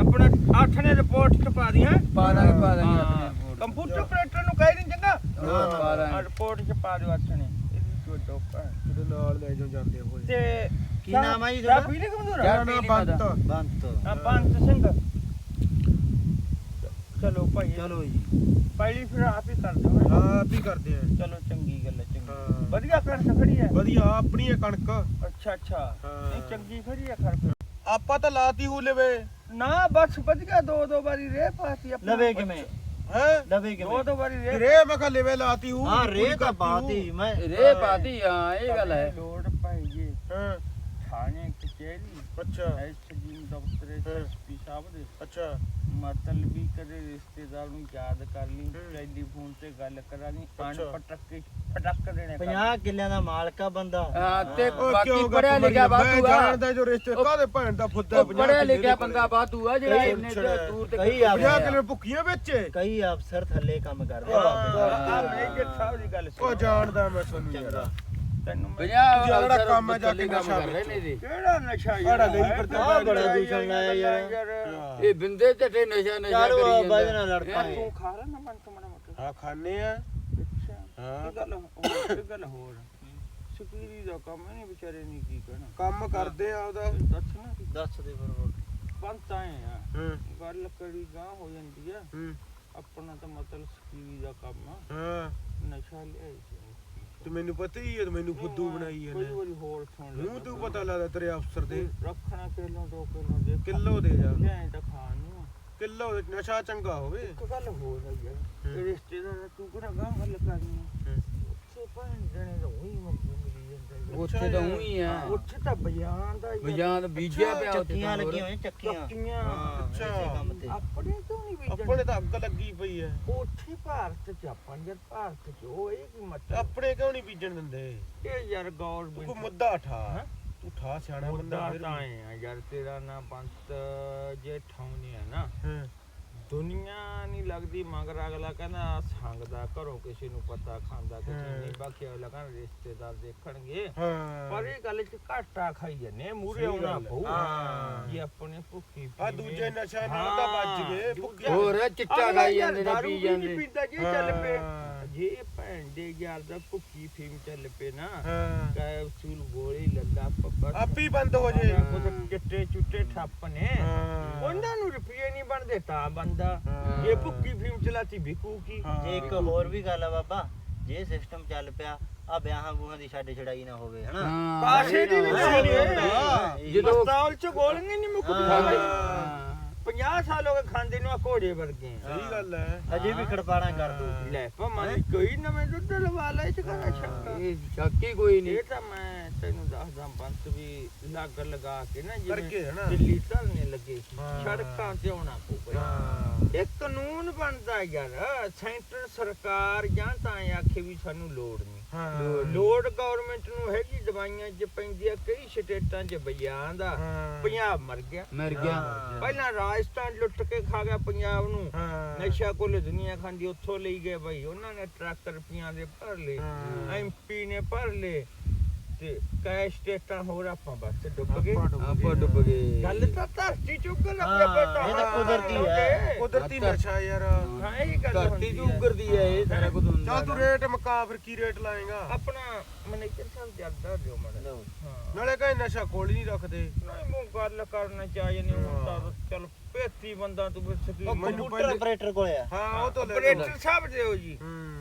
ਆਪਣਾ ਅੱਠ ਨੇ ਰਿਪੋਰਟ ਚ ਪਾ ਦੀ ਹੈ? ਪਾ ਦਾਂਗੇ ਪਾ ਦਾਂਗੇ ਹਾਂ। ਆਪਣੇ। ਕੰਪਿਊਟਰ ਆਪਰੇਟਰ ਨੂੰ ਕਹਿ ਨਹੀਂ ਚੰਗਾ? ਹਾਂ, ਪਾ ਆ ਦਾਂਗੇ ਰਿਪੋਰਟ ਚ ਪਾ ਦਿਓ ਅੱਠ ਨੇ। ਇਹਦੀ ਕੋਈ ਡੋਪਾ ਇਹਦੇ ਨਾਲ ਲੈ ਜਾਓ ਜਾਂਦੇ ਹੋਏ। ਤੇ ਕੀ ਨਾਮ ਹੈ ਜੀ ਤੁਹਾਡਾ? ਪੀ ਕਮਜ਼ੋਰ ਚਾਹ ਆ ਲਈ ਬੰਤ। ਬੰਤ। ਹਾਂ, ਪੰਤ ਸਿੰਘ। ਚਲੋ ਭਾਈ। ਚਲੋ ਜੀ। ਪਹਿਲੀ ਫਿਰ ਆਪ ਹੀ ਕਰ ਦੋ ਹਾਂ ਵੀ ਕਰਦੇ ਆ। ਚਲੋ ਚੰਗੀ ਗੱਲ ਹੈ ਹਾਂ। ਵਧੀਆ ਕਣਕ ਖੜੀ ਹੈ। ਵਧੀਆ ਆਪਣੀ ਹੈ ਕਣਕ। ਅੱਛਾ ਅੱਛਾ। ਹਾਂ। ਨਹੀਂ ਚੰਗੀ ਖੜੀ ਹੈ ਖਰ ਆਪਾਂ ਤਾਂ ਲਾਤੀ ਹੂ ਲਵੇ। ਨਾ ਬਸ ਵਧੀਆ ਦੋ ਦੋ ਵਾਰੀ ਰੇ ਪਾਤੀ ਆਪਣਾ ਲਵੇ ਕਿਵੇਂ? ਹੈ? ਲਵੇ ਦੋ ਕਿਵੇਂ? ਦੋ ਵਾਰੀ ਰੇ ਰੇ ਮੈਂ ਕਹ ਲਵੇ ਲਾਤੀ ਹੂ ਹਾਂ ਰੇ ਤਾਂ ਬਾਤੀ ਮੈਂ ਰੇ ਪਾਤੀ ਹਾਂ ਇਹ ਗੱਲ ਹੈ। ਲੋੜ ਪਾਈਏ ਹਾਂ। ਥਾਣੇ ਕਚਹਿਰੀ। ਅੱਛਾ। ਐਸਪੀ ਸਾਹਿਬ ਦੇ। ਅੱਛਾ। ਮਤਲਬ ਵੀ ਕਦੇ ਰਿਸ਼ਤੇਦਾਰ ਨੂੰ ਯਾਦ ਕਰ ਲਈ। ਟੈਲੀਫੋਨ ਤੇ ਗੱਲ ਕਰਾਣੀ ਅਣ। ਪਟਕੇ ਫਟਕ ਦੇਣੇ 50 ਕਿੱਲਿਆਂ ਦਾ ਮਾਲਕ ਆ ਬੰਦਾ। ਹਾਂ ਤੇ ਬਾਕੀ ਪੜਿਆ ਲਿਖਿਆ ਬਾਤੂ ਆ। ਜਾਣਦਾ ਜੋ ਰਿਸ਼ਤੇ ਕਾਦੇ ਭੈਣ ਦਾ ਫੁੱਦਾ ਪੜਿਆ ਲਿਖਿਆ ਬੰਦਾ ਬਾਤੂ ਆ ਜਿਹੜਾ ਕਈ ਇੰਨੇ। ਦੂਰ ਤੇ ਕਈ ਆ 50 ਕਿਲੋ ਭੁੱਕੀਆਂ ਵਿੱਚ। ਕਈ ਅਫਸਰ ਥੱਲੇ ਕੰਮ ਕਰਦੇ ਆ। ਆ ਮੈਨੇਜਰ ਸਾਹਿਬ ਦੀ ਗੱਲ ਉਹ ਜਾਣਦਾ ਮੈਂ ਤੁਹਾਨੂੰ ਯਾਰ। ਤੈਨੂੰ ਮੈਂ- ਪੰਜਾਹ ਜਿਹੜਾ ਅਫਸਰ ਕੰਮ ਹੈ ਜਾ ਕੇ ਥੱਲੇ ਕੰਮ ਨਸ਼ਾ ਕਰ ਰਹੇ ਨੇ ਜੀ। ਕਿਹੜਾ ਨਸ਼ਾ ਆੜਾ ਲਈ ਫਿਰਦਾ ਆਹ ਬੜਾ ਦੂਸ਼ਣ ਲਾਇਆ ਯਾਰ। ਇਹ ਬਿੰਦੇ ਝੱਟੇ ਨਸ਼ਾ ਨਸ਼ਾ ਚੱਲ ਕਰੀ ਬਾਬਾ ਜੀ ਜਾਂਦਾ ਨਾਲ ਲੜ ਆ ਪਾਏ ਤੂੰ ਖਾ ਰਿਹਾ ਨਾ ਮਨ ਤੋਂ ਮੜਾ ਮੋਟਾ? ਹਾਂ ਖਾਣੇ ਆ। ਅੱਛਾ। ਹਾਂ। ਇਹ ਗੱਲ ਹੋਰ ਇਹ ਗੱਲ ਹੋਰ। ਸੁਪੀਰੀ ਦਾ ਕੰਮ ਨਹੀਂ ਵਿਚਾਰੇ ਨਹੀਂ ਕੀ ਕਹਿਣਾ? ਕੰਮ ਕਰਦੇ ਆ ਉਹਦਾ। ਦੱਸ ਨਾ ਦੱਸ ਦੇ ਫਿਰ ਹੋਰ। ਪੰਤ ਆਏ ਆ। ਹੂੰ। ਗੱਲ ਕਰੀ ਗਾਂ ਹੋ ਜਾਂਦੀ ਆ। ਹੂੰ। ਆਪਣਾ ਤਾਂ ਮਤਲਬ ਸਕੀਰੀ ਦਾ ਕੰਮ ਆ। ਹਾਂ। ਨਸ਼ਾ ਲਿਆਈ ਸੀ ਤੇ ਮੈਨੂੰ ਪਤਾ ਹੀ ਹੈ ਤੇ ਮੈਨੂੰ ਫੁੱਦੂ ਬਣਾਈ ਕੋਈ ਵਾਰੀ ਹੋਰ ਸੁਣ ਲੈ ਨੂੰ ਤੂੰ ਪਤਾ ਲੱਗਦਾ ਤੇਰੇ ਅਫਸਰ ਦੇ ਰੱਖਣਾ ਕਿਲੋ ਦੋ ਕਿਲੋ ਦੇ ਕਿਲੋ ਦੇ ਜਾ ਤਾਂ ਖਾਣ ਨੂੰ ਆ। ਕਿਲੋ ਦੇ ਨਸ਼ਾ ਚੰਗਾ ਹੋਵੇ ਇੱਕ ਗੱਲ ਹੋਰ ਹੈ ਯਾਰ ਰਿਸ਼ਤੇਦਾਰ ਤੂੰ ਕਿਹੜਾ ਗਾਂ ਗੱਲ ਕਰਨੀ ਹੂੰ। ਉੱਥੇ ਭੈਣ ਜਣੇ ਦਾ ਉਹੀ ਮੰਗੂ ਮਿਲੀ ਜਾਂਦਾ ਯਾਰ। ਉੱਥੇ ਤਾਂ ਉਹੀ ਆ ਉੱਥੇ ਤਾਂ ਬਿਆਨ ਦਾ ਯਾਰ। ਬਜਾਨ ਬੀਜਿਆ ਪਿਆ ਉੱਥੇ ਚੱਕੀਆਂ ਤਾਂ ਹੋਰ। ਲੱਗੀਆਂ ਹੋਈਆਂ ਚੱਕੀਆਂ ਚੱਕੀਆਂ। ਹਾਂ ਅੱਛਾ। ਇਸੇ ਕੰਮ ਤੇ ਆਪਣੇ ਆਪਣੇ ਤਾਂ ਅੱਗ ਲੱਗੀ ਪਈ ਹੈ ਉੱਥੇ ਭਾਰਤ ਚ ਆਪਾਂ ਯਾਰ ਭਾਰਤ ਚ ਉਹ ਇਹ ਕੀ ਮਤਲਬ? ਆਪਣੇ ਕਿਉਂ ਨਹੀਂ ਬੀਜਣ ਦਿੰਦੇ? ਇਹ ਯਾਰ ਤੂੰ ਗੌਰਮੈਂਟ ਕੋਈ ਮੁੱਦਾ ਠਾ? ਤੂੰ ਠਾ ਸਿਆਣਾ ਬੰਦਾ ਮੁੱਦਾ ਤਾਂ ਆ ਯਾਰ ਤੇਰਾ ਨਾ ਬੰਤ ਜੇ ਠਾਉਣੀ ਹੈ ਨਾ ਹਾਂ। ਦੁਨੀਆ ਨਹੀਂ ਲੱਗਦੀ ਮਗਰ ਅਗਲਾ ਕਹਿੰਦਾ ਸੰਗਦਾ ਘਰੋਂ ਕਿਸੇ ਨੂੰ ਪਤਾ ਖਾਂਦਾ ਕਿਸੇ ਨਹੀਂ। ਬਾਕੀ ਅਗਲਾ ਕਹਿੰਦਾ ਰਿਸ਼ਤੇਦਾਰ ਦੇਖਣਗੇ। ਹਾਂ। ਪਰ ਇਹ ਗੱਲ ਚ ਘਾਟਾ ਖਾਈ ਜਨੇ ਮੂਰੇ ਆਉਣਾ। ਪਊ। ਹਾਂ। ਜੇ ਆਪਣੇ ਭੁੱਖੀ ਆ ਦੂਜੇ ਨਸ਼ਾ ਨਾਲ ਤਾਂ ਬਚ ਗਏ ਭੁੱਖਿਆ ਹੋਰ ਚਿੱਟਾ ਖਾਈ ਜਾਂਦੇ ਨੇ ਪੀ ਜਾਂਦੇ। ਪੀਂਦਾ ਜੇ ਚੱਲ ਹਾਂ। ਜੇ ਭੈਣ ਦੇ ਯਾਰ ਦਾ ਭੁੱਖੀ ਫੀਮ ਚੱਲ ਪਏ ਨਾ ਹਾਂ। ਕੈਪਸੂਲ ਗੋਲੀ ਲੱਲਾ ਪੱਪਾ ਆਪੀ ਬੰਦ ਹੋ ਜੇ। ਕੁਝ ਚਿੱਟੇ ਚੁੱਟੇ ਠੱਪ ਨੇ। ਉਹਨਾਂ ਨੂੰ ਰੁਪਏ ਨਹੀਂ ਬਣਦੇ ਤਾਂ ਬੰਦਾ। ਜੇ ਭੁੱਕੀ ਫੀਮ ਚਲਾਤੀ ਵਿਕੂ ਕੀ। ਜੇ ਇੱਕ ਹੋਰ ਵੀ ਗੱਲ ਆ ਬਾਬਾ ਜੇ ਸਿਸਟਮ ਚੱਲ ਪਿਆ ਆ ਵਿਆਹਾਂ ਬੂਹਾਂ ਦੀ ਛੱਡ ਛੜਾਈ ਨਾ ਹੋਵੇ ਹਨਾ? ਕਾਸ਼ੇ ਦੀ ਵੀ ਨਹੀਂ ਹਾਂ, ਹੋਣੀ ਜਦੋਂ- ਪਸਤੌਲ ਚ ਗੋਲੀਆਂ ਨਹੀਂ ਮੁੱਕਦੀਆਂ 50 ਸਾਲ ਹੋ ਗਏ ਖਾਂਦੇ ਨੂੰ ਆ ਘੋੜੇ ਵਰਗੇ ਆ। ਸਹੀ ਗੱਲ ਹੈ। ਅਜੇ ਵੀ ਖੜਪਾਣਾ ਕਰ ਦੂ ਲੈ ਭਾਵੇਂ ਕੋਈ ਨਵੇਂ ਦੁੱਧ ਲਵਾ ਲੈ ਚ ਕਰਾ ਛੱਕਾ ਇਹ ਸ਼ੱਕੀ ਕੋਈ ਨਹੀਂ। ਇਹ ਤਾਂ ਮੈਂ ਤੈਨੂੰ ਦੱਸਦਾ ਬੰਤ ਵੀ ਲੱਗ ਲਗਾ ਕੇ ਨਾ ਕਰਕੇ ਹੈ ਨਾ। ਦਿੱਲੀ ਧਰਨੇ ਲੱਗੇ ਹਾਂ। ਸੜਕਾਂ ਤੇ ਆਉਣਾ ਪਊਗਾ। ਹਾਂ। ਇਹ ਕਾਨੂੰਨ ਬਣਦਾ ਯਾਰ ਸੈਂਟਰ ਸਰਕਾਰ ਜਾਂ ਤਾਂ ਆਖੇ ਵੀ ਸਾਨੂੰ ਲੋੜ ਨਹੀਂ। ਹਾਂ। ਲੋੜ ਗਵਰਨਮੈਂਟ ਨੂੰ ਹੈਗੀ ਦਵਾਈਆਂ 'ਚ ਪੈਂਦੀ ਆ ਕਈ ਸਟੇਟਾਂ 'ਚ ਬਿਆਨ ਦਾ। ਪੰਜਾਬ ਮਰ ਗਿਆ। ਮਰ ਗਿਆ। ਪਹਿਲਾਂ ਰਾਜਸਥਾਨ ਲੁੱਟ ਕੇ ਖਾ ਗਿਆ ਪੰਜਾਬ ਨੂੰ। ਨਸ਼ਾ ਕੋਲ ਦੁਨੀਆ ਖਾਂਦੀ ਉੱਥੋਂ ਲਈ ਗਏ ਭਾਈ ਉਹਨਾਂ ਨੇ ਟਰੱਕ ਰੁਪਈਆਂ ਦੇ ਭਰ ਲਏ। ਐਮਪੀ ਨੇ ਭਰ ਲਏ। ਤੇ ਕੈ ਸਟੇਟਾਂ ਹੋਰ ਆਪਾਂ ਬਸ ਡੁੱਬ ਗਏ। ਆਪਾਂ ਡੁੱਬ ਗਏ। ਗੱਲ ਤਾਂ ਧਰਤੀ ਚੁੱਕ ਲੱਗ ਪਿਆ ਇਹ ਤਾਂ ਕੁਦਰਤੀ ਹੈ। ਕੁਦਰਤੀ ਨਸ਼ਾ ਯਾਰ। ਹਾਂ ਇਹ ਗੱਲ ਧਰਤੀ ਹੁੰਦੀ ਚ ਹੈ। ਉਗਰਦੀ ਹੈ ਇਹ ਸਾਰਾ ਕੁਝ ਹੁੰਦਾ ਚੱਲ ਤੂੰ ਰੇਟ ਮਕਾ ਫਿਰ ਕੀ ਰੇਟ ਲਾਏਗਾ? ਆਪਣਾ ਮੈਨੇਜਰ ਸਾਹਿਬ ਜਰਦਾ ਦਿਓ ਮੜਾ ਹਾਂ। ਨਾਲੇ ਕਹੇ ਨਸ਼ਾ ਕੋਲ ਹੀ ਨਹੀਂ ਰੱਖਦੇ। ਨਹੀਂ ਮੂੰਹ ਗੱਲ ਕਰਨਾ ਚਾਹੀਏ ਨਹੀਂ ਹੁੰਦਾ ਤਾਂ ਚੱਲ ਭੇਤੀ ਬੰਦਾ ਤੂੰ ਫਿਰ ਸਕੀ ਉਹ ਮੈਨੂੰ ਕੰਪਿਊਟਰ ਆਪਰੇਟਰ ਕੋਲੇ ਆ। ਹਾਂ ਉਹ ਤਾਂ। ਆਪਰੇਟਰ ਸਾਹਿਬ ਦਿਓ ਜੀ। ਹੂੰ।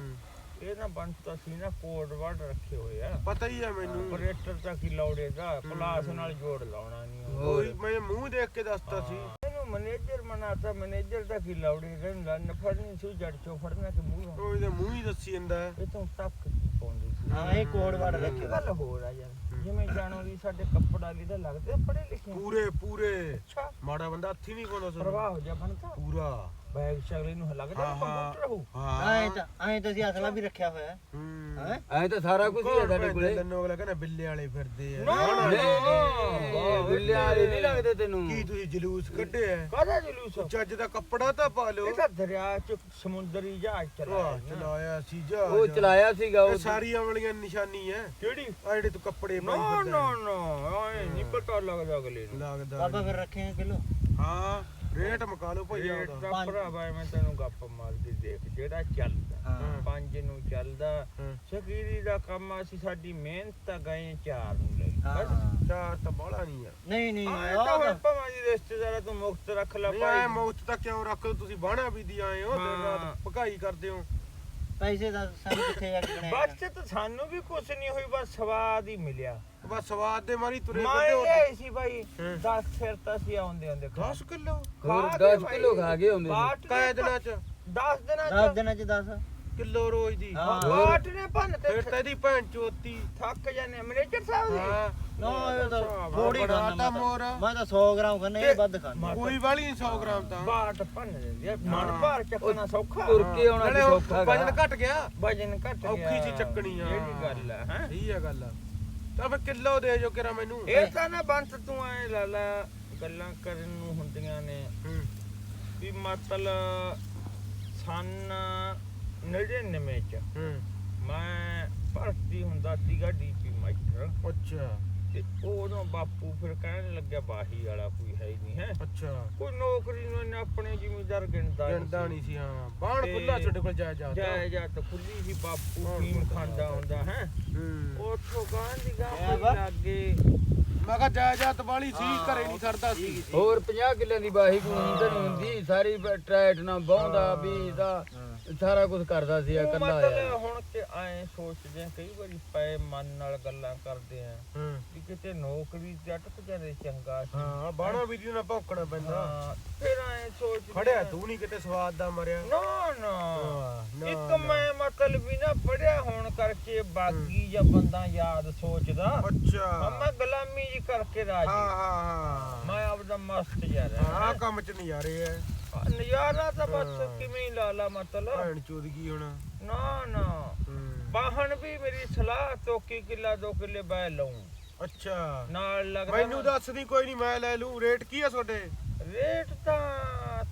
ਇਹ ਨਾ ਬੰਤਾ ਸੀ ਨਾ ਕੋਡ ਵਰਡ ਰੱਖੇ ਹੋਏ ਆ। ਪਤਾ ਹੀ ਹੈ ਮੈਨੂੰ। ਆਪਰੇਟਰ ਤਾਂ ਕੀ ਲੌੜੇ ਦਾ ਪਲਾਸ ਨਾਲ ਜੋੜ ਲਾਉਣਾ ਨਹੀਂ ਉਹੀ ਮੈਂ ਮੂੰਹ ਦੇਖ ਕੇ ਦੱਸਤਾ ਸੀ। ਇਹਨੂੰ ਮੈਨੇਜਰ ਬਣਾਤਾ ਮੈਨੇਜਰ ਦਾ ਕੀ ਲੌੜੇ ਰਹਿਣ ਲੰਨ ਫੜਨੀ ਸੀ ਜੜ ਚੋਂ ਫੜਨਾ ਕਿ ਮੂੰਹ ਉਹ ਇਹਦੇ ਮੂੰਹ ਹੀ ਦੱਸੀ ਜਾਂਦਾ। ਇਹ ਤੋਂ ਤੱਕ ਕੀ ਪਾਉਂਦੇ ਸੀ। ਹਾਂ ਇਹ ਕੋਡ ਵਰਡ ਰੱਖਿਓ ਗੱਲ ਹੋਰ ਆ ਯਾਰ ਜਿਵੇਂ ਜਾਣੋ ਵੀ ਸਾਡੇ ਕੱਪੜਾ ਲੀਦਾ ਲੱਗਦੇ ਪੜੇ ਲਿਖੇ। ਪੂਰੇ ਪੂਰੇ। ਮਾੜਾ ਬੰਦਾ ਹੱਥੀ ਨਹੀਂ ਸਾਨੂੰ ਪ੍ਰਵਾਹ ਹੋ ਜਾ ਬਣਦਾ ਪੂਰਾ। ਬੈਗ ਸ਼ਗਲੇ ਨੂੰ ਲੱਗਦਾ ਹਾਂ, ਹਾਂ। ਕੰਪਿਊਟਰ ਹੋ। ਐਂ ਤਾਂ ਐਂ ਤਾਂ ਅਸੀਂ ਅਸਲਾ ਵੀ ਰੱਖਿਆ ਹੋਇਆ ਹੈ। ਹੂੰ। ਹੈਂ? ਐਂ ਤਾਂ ਸਾਰਾ ਕੁਝ ਹੀ ਹੈ ਸਾਡੇ ਕੋਲੇ। ਲੰਨੋ ਅਗਲਾ? ਕਹਿੰਦਾ ਬਿੱਲੇ ਵਾਲੇ ਫਿਰਦੇ ਆ। ਨਾ, ਨਾ, ਨਾ, ਨਹੀਂ ਨਹੀਂ ਬਿੱਲਿਆਂ ਵਾਲੇ ਨਹੀਂ ਲੱਗਦੇ। ਤੈਨੂੰ। ਕੀ ਤੁਸੀਂ ਜਲੂਸ ਕੱਢਿਆ ਕਾਹਦਾ ਜਲੂਸ? ਚੱਜ ਦਾ ਕੱਪੜਾ ਤਾਂ ਪਾ ਲਓ। ਇਹ ਤਾਂ ਦਰਿਆ ਚ ਸਮੁੰਦਰੀ ਜਹਾਜ਼ ਵਾਹ ਚਲਾਇਆ ਚਲਾਇਆ ਸੀ ਜਾ ਉਹ ਚਲਾਇਆ ਸੀਗਾ ਇਹ ਉਹ। ਸਾਰੀਆਂ ਵਾਲੀਆਂ ਨਿਸ਼ਾਨੀ ਹੈ। ਕਿਹੜੀ? ਆ ਜਿਹੜੇ ਤੂੰ ਕੱਪੜੇ ਨਾ ਪਾਈ ਫਿਰਦਾ ਨਾ ਨਾ ਐ ਨਹੀਂ ਪਤਾ ਲੱਗਦਾ ਅਗਲੇ ਨੂੰ। ਲੱਗਦਾ ਬਾਬਾ ਫਿਰ ਰੱਖੇ ਕਿਲੋ। ਹਾਂ। ਰੇਟ ਮਕਾ ਲਓ ਭਾਈ ਰੇਟ ਆਪਦਾ। ਦਾ ਭਰਾਵਾ ਮੈਂ ਤੈਨੂੰ ਗੱਪ ਮਾਰਦੀ ਦੇਖ ਜਿਹੜਾ ਚੱਲਦਾ ਹਾਂ। ਪੰਜ ਨੂੰ ਚੱਲਦਾ ਹਾਂ। ਸ਼ਕੀਰੀ ਦਾ ਕੰਮ ਆ, ਅਸੀਂ ਸਾਡੀ ਮਿਹਨਤ ਤਾਂ ਗਏ ਚਾਰ ਨੂੰ ਲਈ ਹਾਂ। ਬਸ ਚਾਰ ਤਾਂ ਬਾਹਲਾ ਨਹੀਂ ਆ। ਨਹੀਂ ਨਹੀਂ ਆਏ ਤਾਂ ਤਾਂ- ਹੁਣ ਭਾਵੇਂ ਦੀ ਰਿਸ਼ਤੇਦਾਰਾਂ ਤੂੰ ਮੁਕਤ ਰੱਖ ਲੈ ਨਹੀਂ ਆਏ ਭਾਈ ਮੌਤ ਤਾਂ ਕਿਉਂ ਰੱਖ ਤੁਸੀਂ ਬਾਣਾ ਵੀ ਦੀ ਆਏ ਹੋ ਦਿਨ ਹਾਂ। ਰਾਤ ਭਕਾਈ ਕਰਦੇ ਹੋ। ਪੈਸੇ ਦਾ ਸਾਨੂੰ ਕਿੱਥੇ ਜਾ ਕੇ ਬਣਾਇਆ ਬਸ ਤਾਂ ਸਾਨੂੰ ਵੀ ਕੁਛ ਨਹੀਂ ਹੋਈ ਬਸ ਸਵਾਦ ਹੀ ਮਿਲਿਆ। ਬਸ ਸਵਾਦ ਦੇ ਮਾਰੀ ਤੁਰੇ ਮੈਂ ਫਿਰਦੇ ਹੋ ਲਿਆਈ ਸੀ ਭਾਈ ਹਾਂ। 10 ਫਿਰ ਤਾਂ ਸੀ ਆਉਂਦੇ ਆਉਂਦੇ 10 ਕਿਲੋ? ਹੋਰ ਖਾ 10 ਕੇ ਕਿਲੋ। ਖਾ ਗਏ ਹੁੰਦੇ ਕਾਇ ਦਿਨਾਂ ਚ? 10 ਦਿਨਾਂ 10 ਚ ਦਿਨਾਂ ਚ 10 ਕਿਲੋ ਰੋਜ਼ ਦੀ। ਹਾਂ। ਬਾਟ ਨੇ ਭੰਨ ਫਿਰ ਤੇ ਤਾਂ ਇਹਦੀ ਭੈਣ ਚੋਤੀ। ਥੱਕ ਜਾਂਦੇ ਮੈਨੇਜਰ ਸਾਹਿਬ ਹਾਂ। ਨਾ ਇਹ ਤਾਂ ਥੋੜੀ ਬੜਾ ਖਾਣਾ ਤਾਂ। ਮੋਰ। ਤਾਂ ਮੈਂ ਤਾਂ 100 ਗ੍ਰਾਮ ਖਾਣਾ ਇਹ ਵੱਧ ਖਾਣਾ ਕੋਈ ਵਾਲੀ 100 ਗ੍ਰਾਮ ਤਾਂ। ਬਾਟ ਭੰਨ ਦਿੰਦੀ ਆ। ਮਨ ਹਾਂ। ਭਾਰ ਚੱਕਣਾ ਸੌਖਾ। ਤੁਰ ਕੇ ਆਉਣਾ ਨਾਲੇ ਵੀ ਉਹ ਸੌਖਾ। ਵਜਨ ਘਟ ਗਿਆ। ਵਜਨ ਘਟ ਗਿਆ। ਔਖੀ ਸੀ ਚੱਕਣੀ ਆ। ਜਿਹੜੀ ਗੱਲ ਆ ਹੈ। ਸਹੀ ਆ ਗੱਲ ਤਾਂ ਫਿਰ ਕਿਲੋ ਦੇ ਜੋ ਕਿਰਾ ਮੈਨੂੰ। ਇਹ ਤਾਂ ਨਾ ਬੰਤ ਤੂੰ ਐ ਲਾ ਲਾ ਗੱਲਾਂ ਕਰਨ ਨੂੰ ਹੁੰਦੀਆਂ ਨੇ। ਹੂੰ। ਵੀ ਮਤਲਬ ਸਨ 99 ਚ। ਹੂੰ। ਮੈਂ ਭਰਤੀ ਹੁੰਦਾ ਸੀਗਾ ਡੀਪੀ ਮਾਸਟਰ ਅੱਛਾ। ਤੇ ਉਦੋਂ ਬਾਪੂ ਫਿਰ ਕਹਿਣ ਲੱਗਿਆ ਬਾਹੀ ਵਾਲਾ ਕੋਈ ਹੈ ਹੀ ਨਹੀਂ ਹੈ। ਅੱਛਾ। ਕੋਈ ਨੌਕਰੀ ਨੂੰ ਇਹਨੇ ਆਪਣੇ ਜ਼ਿਮੀਦਾਰ ਗਿਣਦਾ ਗਣਦਾ ਨਹੀਂ ਸੀ। ਹਾਂ। ਬਾਣ ਖੁੱਲਾ ਤੁਹਾਡੇ ਕੋਲ ਜਾਇ ਜਾ ਜਾਇਦਾਦ ਖੁੱਲੀ ਸੀ ਬਾਪੂ ਪਤਾ ਖਾਂਦਾ ਹੁੰਦਾ ਹੈ। ਉੱਥੋਂ ਗਾਂ ਦੀ ਗਾਂ? ਲੱਗੇ। ਮੈਂ ਕਿਹਾ ਜਾਇਦਾਦ ਵਾਲੀ ਸੀ ਘਰੇ ਨਹੀਂ ਸਰਦਾ ਸੀ। ਹੋਰ 50 ਕਿੱਲਿਆਂ ਦੀ ਬਾਹੀ ਕੋਈ ਤਾਂ ਨਹੀਂ ਹੁੰਦੀ। ਸਾਰੀ ਟਰੈਟ ਨਾਲ ਬਾਉਂਦਾ ਵੀ ਦਾ ਸਾਰਾ ਕੁਝ ਕਰਦਾ ਸੀ ਇਕੱਲਾ ਯਾਰ। ਹੁਣ ਐ ਸੋਚਦੇ ਆ ਕਈ ਵਾਰੀ ਪਏ ਮਨ ਨਾਲ ਗੱਲਾਂ ਕਰਦੇ ਆ ਹੂੰ। ਵੀ ਕਿਤੇ ਨੌਕਰੀ ਤੇ ਅਟਕ ਜਾਵੇ ਚੰਗਾ ਸੀ। ਹਾਂ ਬਾਣਾ ਵੀਡੀਓ ਨਾਲ ਭੌਂਕਣਾ ਪੈਂਦਾ। ਹਾਂ, ਫਿਰ ਐ ਸੋਚ ਖੜਿਆ ਤੂੰ ਨਹੀਂ ਕਿਤੇ ਸਵਾਦ ਦਾ ਮਰਿਆ। ਨਾ ਨਾ। ਨਾ, ਇੱਕ ਨਾ। ਮੈਂ ਮਤਲਬ ਵੀ ਨਾ ਪੜਿਆ ਹੋਣ ਕਰਕੇ ਬਾਗੀ ਜਾਂ ਬੰਦਾ ਯਾਦ ਸੋਚਦਾ। ਅੱਛਾ। ਮੈਂ ਗੁਲਾਮੀ ਜੀ ਕਰਕੇ ਹਾਂ ਰਾਜੀ। ਹਾਂ ਹਾਂ ਮੈਂ ਆਪਦਾ ਮਸਤ ਯਾਰ ਹਾਂ ਕੰਮ ਚ ਨਜ਼ਾਰੇ ਐ ਨਜ਼ਾਰਾ ਤਾਂ ਬਸ ਹਾਂ। ਕਿਵੇਂ ਹੀ ਲਾ ਲਾ ਮਤਲਬ। ਭੈਣ ਚੋਦ ਗਈ ਹੁਣ। ਨਾ ਨਾ। ਹੂੰ। ਬਾਹਣ ਵੀ ਮੇਰੀ ਸਲਾਹ ਤੋਕੀ ਕਿੱਲਾ ਦੋ ਕਿੱਲੇ ਬੈ ਲਊ। ਅੱਛਾ। ਨਾਲ ਲੱਗਦਾ ਮੈਨੂੰ ਨਾ- ਦੱਸ ਦੀ ਕੋਈ ਨਹੀਂ ਮੈਂ ਲੈ ਲੂ ਰੇਟ ਕੀ ਆ ਤੁਹਾਡੇ? ਰੇਟ ਤਾਂ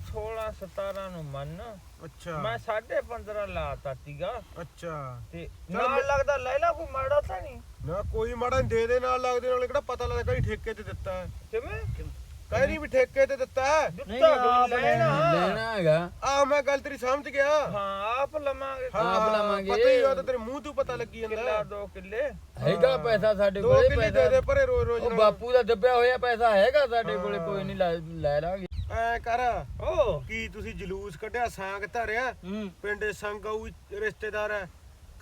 16 17 ਨੂੰ ਮੰਨ। ਅੱਛਾ। ਮੈਂ 15.5 ਲਾਤਾ ਸੀਗਾ। ਅੱਛਾ। ਤੇ ਚੱਲ ਨਾਲ ਮੈਂ- ਲੱਗਦਾ ਲੈ ਲਾ ਕੋਈ ਮਾੜਾ ਤਾਂ ਨਹੀਂ ਨਾ ਕੋਈ ਮਾੜਾ ਨੀ ਦੇ ਦੇ ਨਾਲ ਲੱਗਦੇ ਨਾਲ ਕਿਹੜਾ ਪਤਾ ਲੱਗਦਾ ਕਈ ਠੇਕੇ ਤੇ ਦਿੱਤਾ ਹੈ। ਕਿਵੇਂ? ਕਹੀ ਨਹੀਂ ਵੀ ਠੇਕੇ ਤੇ ਦਿੱਤਾ ਹੈ। ਨਹੀਂ, ਦਿੱਤਾ ਆਪ ਅਗਲੇ ਲੈਣਾ। ਲੈਣਾ ਹੈਗਾ। ਆ ਮੈਂ ਗੱਲ ਤੇਰੀ ਸਮਝ ਗਿਆ। ਹਾਂ ਆਪ ਲਵਾਂਗੇ। ਹਾਂ, ਆਪ ਲਵਾਂਗੇ। ਪਤਾ ਹੀ ਤਾਂ ਤੇਰੇ ਮੂੰਹ ਤੋਂ ਪਤਾ ਲੱਗੀ ਕਿੱਲਾ ਜਾਂਦਾ ਦੋ ਕਿੱਲੇ। ਹੈਗਾ ਪੈਸਾ ਸਾਡੇ ਦੋ ਕੋਲੇ ਕਿੱਲੇ ਦੇ ਦੇ ਪੈਸਾ ਪਰੇ ਰੋਜ਼ ਰੋਜ਼ ਉਹ। ਬਾਪੂ ਦਾ ਦੱਬਿਆ ਹੋਇਆ ਪੈਸਾ ਹੈਗਾ ਸਾਡੇ ਕੋਲੇ ਕੋਈ ਨਹੀਂ ਲੈ- ਲੈ ਲਾਂਗੇ। ਐ ਕਰ। ਓ ਕੀ ਤੁਸੀਂ ਜਲੂਸ ਕੱਢਿਆ ਸਾਂਗ ਧਰਿਆ? ਹੂੰ। ਪਿੰਡੇ ਸੰਗ ਆਊ ਰਿਸ਼ਤੇਦਾਰ ਹੈ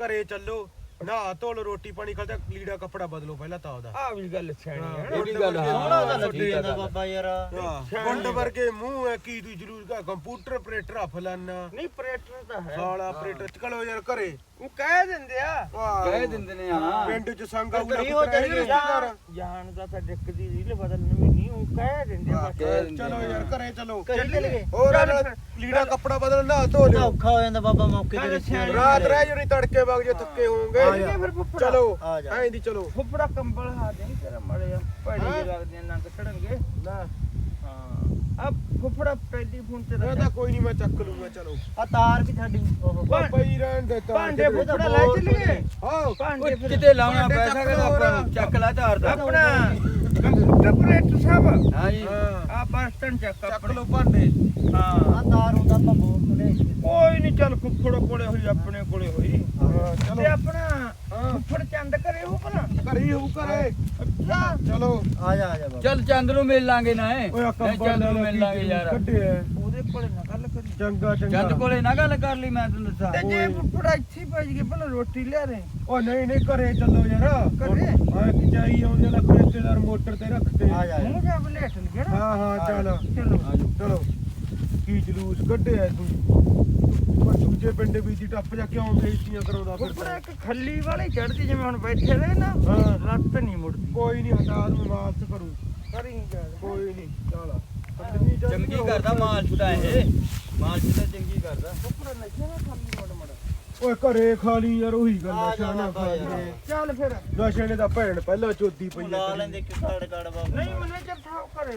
ਘਰੇ ਚੱਲੋ। ਨਹਾ ਧੋਲ ਰੋਟੀ ਪਾਣੀ ਖਾ ਲੀੜਾ ਕੱਪੜਾ ਬਦਲੋ ਪਹਿਲਾਂ ਤਾਂ ਉਹਦਾ ਆ ਵੀ ਗੱਲ ਸਿਆਣੀ ਹੈ ਨਾ ਵੀ ਗੱਲ ਹਾਂ ਸੋਹਣਾ ਤਾਂ ਲੱਗੀ ਠੀਕ ਆ ਜਾਂਦਾ ਗੱਲ। ਬਾਬਾ ਯਾਰ। ਗੁੰਡ ਵਰਗੇ ਮੂੰਹ ਹੈ ਕੀ ਤੂੰ ਜਲੂਸ ਕਾ ਕੰਪਿਊਟਰ ਆਪਰੇਟਰ ਆ ਫਲਾਨਾ ਨਹੀਂ ਪ੍ਰੇਟਰ ਤਾਂ ਹੈ ਸਾਲਾ ਆਪਰੇਟਰ ਚਲੋ ਯਾਰ ਘਰੇ ਉਹ ਕਹਿ ਦਿੰਦੇ ਆ ਵਾਹ। ਕਹਿ ਦਿੰਦੇ ਨੇ ਹਾਂ ਪਿੰਡ ਚ ਸੰਗ ਆਊ ਘਰੇ ਹੋ ਜਾਣਗੇ। ਰਿਸ਼ਤੇਦਾਰ ਜਾਣ ਦਾ ਤਾਂ ਡਿੱਕ ਦੀ ਰੀਲ ਬਦਲਣ ਕਹਿ ਦਿੰਦੇ ਬਸ। ਕਹਿ ਦਿੰਦੇ ਚਲੋ ਨੇ। ਯਾਰ ਘਰੇ ਚਲੋ। ਘਰੇ ਚੱਲ ਗਏ ਹੋਰ ਚੱਲ ਫਿਰ। ਲੀੜਾ ਕੱਪੜਾ ਬਦਲ ਨਹਾ ਧੋ ਤਾਂ ਲਿਓ। ਔਖਾ ਹੋ ਜਾਂਦਾ ਬਾਬਾ ਮੌਕੇ ਤੇ ਵਿੱਚ। ਰਾਤ ਰਹਿ ਜਣੀ ਤੜਕੇ ਵਗ ਜੇ ਥੱਕੇ ਹੋਵੋਗੇ। ਆ ਜਾ। ਫਿਰ ਫੁੱਫੜਾ। ਚਲੋ ਆ ਜਾ। ਐਂ ਦੀ ਚਲੋ। ਫੁੱਫੜਾ ਕੰਬਲ ਹਾ ਦੇ ਤੇਰਾ ਮੜਿਆ ਭੜੀ ਲੱਗਦੀ ਨੰਗ ਚੜਨਗੇ ਨਾ। ਆ ਫੁੱਫੜਾ ਟੈਲੀਫੋਨ ਤੇ ਇਹ ਰੱਖ ਤਾਂ ਕੋਈ ਨਹੀਂ ਮੈਂ ਚੱਕ ਲੂੰਗਾ ਚਲੋ। ਆ ਤਾਰ ਵੀ ਸਾਡੀ ਉਹ ਭਾ- ਪਈ ਰਹਿਣ ਦੇ ਤਾਂ ਭਾਂਡੇ ਫੁੱਫੜਾ ਲੈ ਚੱਲੀਏ। ਹਾਂ ਭਾਂਡੇ ਫਿਰ ਕਿਤੇ ਲਾਉਣਾ ਭਾਂਡੇ ਪੈਸਾ ਚੱਕ ਕਿਹਦਾ ਲਓ ਆਪਾਂ ਨੂੰ ਚੱਕ ਲੈ ਧਾਰ ਦਾ। ਆਪਣਾ ਕੰਪਿਊਟਰ ਆਪਰੇਟਰ ਸਾਹਿਬ ਹਾਂ ਜੀ। ਹਾਂ। ਆ ਬੱਸ ਸਟੈਂਡ ਚੱਕ ਚੱਕ ਆਪਣੇ। ਲਓ ਭਾਂਡੇ। ਹਾਂ। ਆ ਤਾਰ ਹੁੰਦਾ ਆਪਾਂ ਬੋਰ ਨੂੰ ਲੈ ਕੇ ਕੋਈ ਨਹੀਂ ਚੱਲ ਫੁੱਫੜ ਕੋਲੇ ਹੋਈ ਆਪਣੇ ਕੋਲੇ ਹੋਈ। ਹਾਂ ਤੇ ਚਲੋ। ਆਪਣਾ ਹਾਂ। ਫੁੱਫੜ ਚੰਦ ਕਰੇ ਉਹ ਭਲਾ? ਘਰੇ ਹੋਊ ਘਰੇ। ਅੱਛਾ। ਚਲੋ। ਆ ਜਾ ਆ ਜਾ ਬਾਬਾ। ਚੱਲ ਚੰਦ ਨੂੰ ਮਿਲ ਲਾਂਗੇ ਨਾ ਇਹ। ਓਏ ਆ ਨਹੀਂ, ਚੰਦ ਨੂੰ ਮਿਲ ਲਾਂਗੇ ਯਾਰ। ਕੱਢੇ ਐ ਉਹਦੇ ਕੋਲੇ ਨਾ ਗੱਲ ਕਰੀ ਚੰਗਾ ਚੰਗਾ। ਚੰਦ ਕੋਲੇ ਨਾ ਗੱਲ ਕਰ ਲਈ ਮੈਂ ਤੈਨੂੰ ਦੱਸਾਂ। ਤੇ ਜੇ ਫੁੱਫੜਾ ਇੱਥੇ ਭੱਜ ਗਏ ਭਲਾ ਰੋਟੀ ਲਿਆ ਰਹੇ ਓ ਨਹੀਂ ਨਹੀਂ ਘਰੇ ਚੱਲੋ ਯਾਰ। ਘਰੇ? ਹਾਂ ਕਿ ਚਾਈ ਆਉਂਦੇ ਲੱਖ ਰਿਸ਼ਤੇਦਾਰ ਮੋਟਰ ਤੇ ਰੱਖਦੇ। ਆ ਜਾ ਮੂੰਹ ਜਾ ਬਲੇਟ ਨਾ ਹਾਂ ਹਾਂ ਚੱਲ। ਚਲੋ। ਚਲੋ। ਕੀ ਜਲੂਸ ਕੱਢਿਆ ਤੂੰ? ਪਰ ਦੂਜੇ ਪਿੰਡ ਵੀ ਦੀ ਟੱਪ ਜਾ ਕਿਉਂ ਬੇਇੱਜ਼ਤੀਆਂ ਕਰਾਉਂਦਾ ਉੱਪਰ ਫਿਰਦਾ ਇੱਕ ਖੱਲੀ ਵਾਲੀ ਚੜਦੀ ਜਿਵੇਂ ਹੁਣ ਬੈਠੇ ਰਹੇ ਨਾ ਹਾਂ। ਲੱਤ ਨਹੀਂ ਮੁੜਦੀ। ਕੋਈ ਨਹੀਂ ਹਟਾ ਦੂੰ ਮਾਲਸ਼ ਕਰੂ ਕਰੀ ਜਾ ਕੋਈ ਨਹੀਂ ਚੱਲ ਚੰਗੀ ਕਰਦਾ ਤਾਂ ਇਹ। ਮਾਲਸ਼ ਤਾਂ ਚੰਗੀ ਕਰਦਾ। ਉੱਪਰ ਨਸ਼ਾ ਨਾ ਖਾਲੀ ਓਏ ਘਰੇ ਖਾ ਲਈ ਯਾਰ ਉਹੀ ਗੱਲ ਆ ਨਸ਼ਾ ਨਾ ਖਾ ਲਈ। ਚੱਲ ਫਿਰ। ਨਸ਼ੇ ਨੇ ਤਾਂ ਭੈਣ ਪਹਿਲਾਂ ਚੋਦੀ ਪਈ ਲਾ ਆ ਲੈਂਦੇ ਕਿ ਕੜ ਕੜ ਬਾਬਾ। ਨਹੀਂ ਮੈਨੇਜਰ ਸਾਹਿਬ ਕਰੇ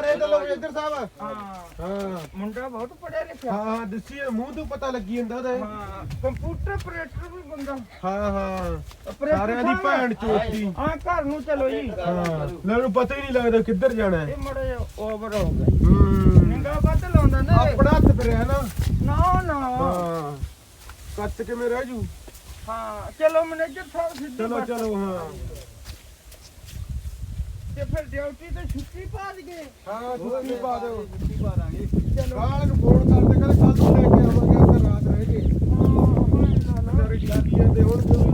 ਘਰੇ ਤਾਂ ਲੋ ਇੱਧਰ ਸਾਹਿਬ। ਹਾਂ। ਹਾਂ। ਮੁੰਡਾ ਬਹੁਤ ਪੜਿਆ ਲਿਖਿਆ। ਹਾਂ ਹਾਂ ਦੱਸੀ ਮੂੰਹ ਤੋਂ ਪਤਾ ਲੱਗੀ ਜਾਂਦਾ ਉਹਦੇ ਹਾਂ ਕੰਪਿਊਟਰ ਆਪਰੇਟਰ ਵੀ ਬੰਦਾ। ਹਾਂ ਹਾਂ। ਆਪਰੇਟਰ ਸਾਰਿਆਂ ਦੀ ਭੈਣ ਚੋਦੀ। ਹਾਂ ਘਰ ਨੂੰ ਚਲੋ ਜੀ। ਹਾਂ ਮੈਨੂੰ ਪਤਾ ਹੀ ਨਹੀਂ ਲੱਗਦਾ ਕਿੱਧਰ ਜਾਣਾ ਹੈ। ਇਹ ਮੜੇ ਓਵਰ ਹੋ ਗਿਆ। ਹੂੰ। ਨਿੰਗਾ ਵੱਧ ਲਾਉਂਦਾ ਨਾ। ਆਪਣਾ ਹੱਥ ਫਿਰਿਆ ਨਾ। ਨਾ ਨਾ। ਹਾਂ। ਕੱਚ ਕਿਵੇਂ ਰਹਿ ਜੂ। ਹਾਂ ਚਲੋ ਮੈਨੇਜਰ ਸਾਹਿਬ ਸਿੱਧੀ ਚਲੋ। ਚਲੋ ਹਾਂ। ਤੇ ਫਿਰ ਡਿਊਟੀ ਤੇ ਛੁੱਟੀ ਪਾ ਦਈਏ। ਹਾਂ ਛੁੱਟੀ ਪਾ ਦਿਓ। ਛੁੱਟੀ ਪਾ ਦਾਂਗੇ। ਕਾਲ ਨੂੰ ਫੋਨ ਕਰਦੇ ਕਹਿੰਦੇ ਕੱਲ ਨੂੰ ਲੈ ਕੇ ਆਵਾਂਗੇ ਆਪਾਂ ਰਾਤ ਰਹਿ ਗਏ। ਹਾਂ ਹਾਂ ਮੇਰੇ ਕੀ ਜਾਂਦੇ ਹੁਣ ਕਿਉਂ?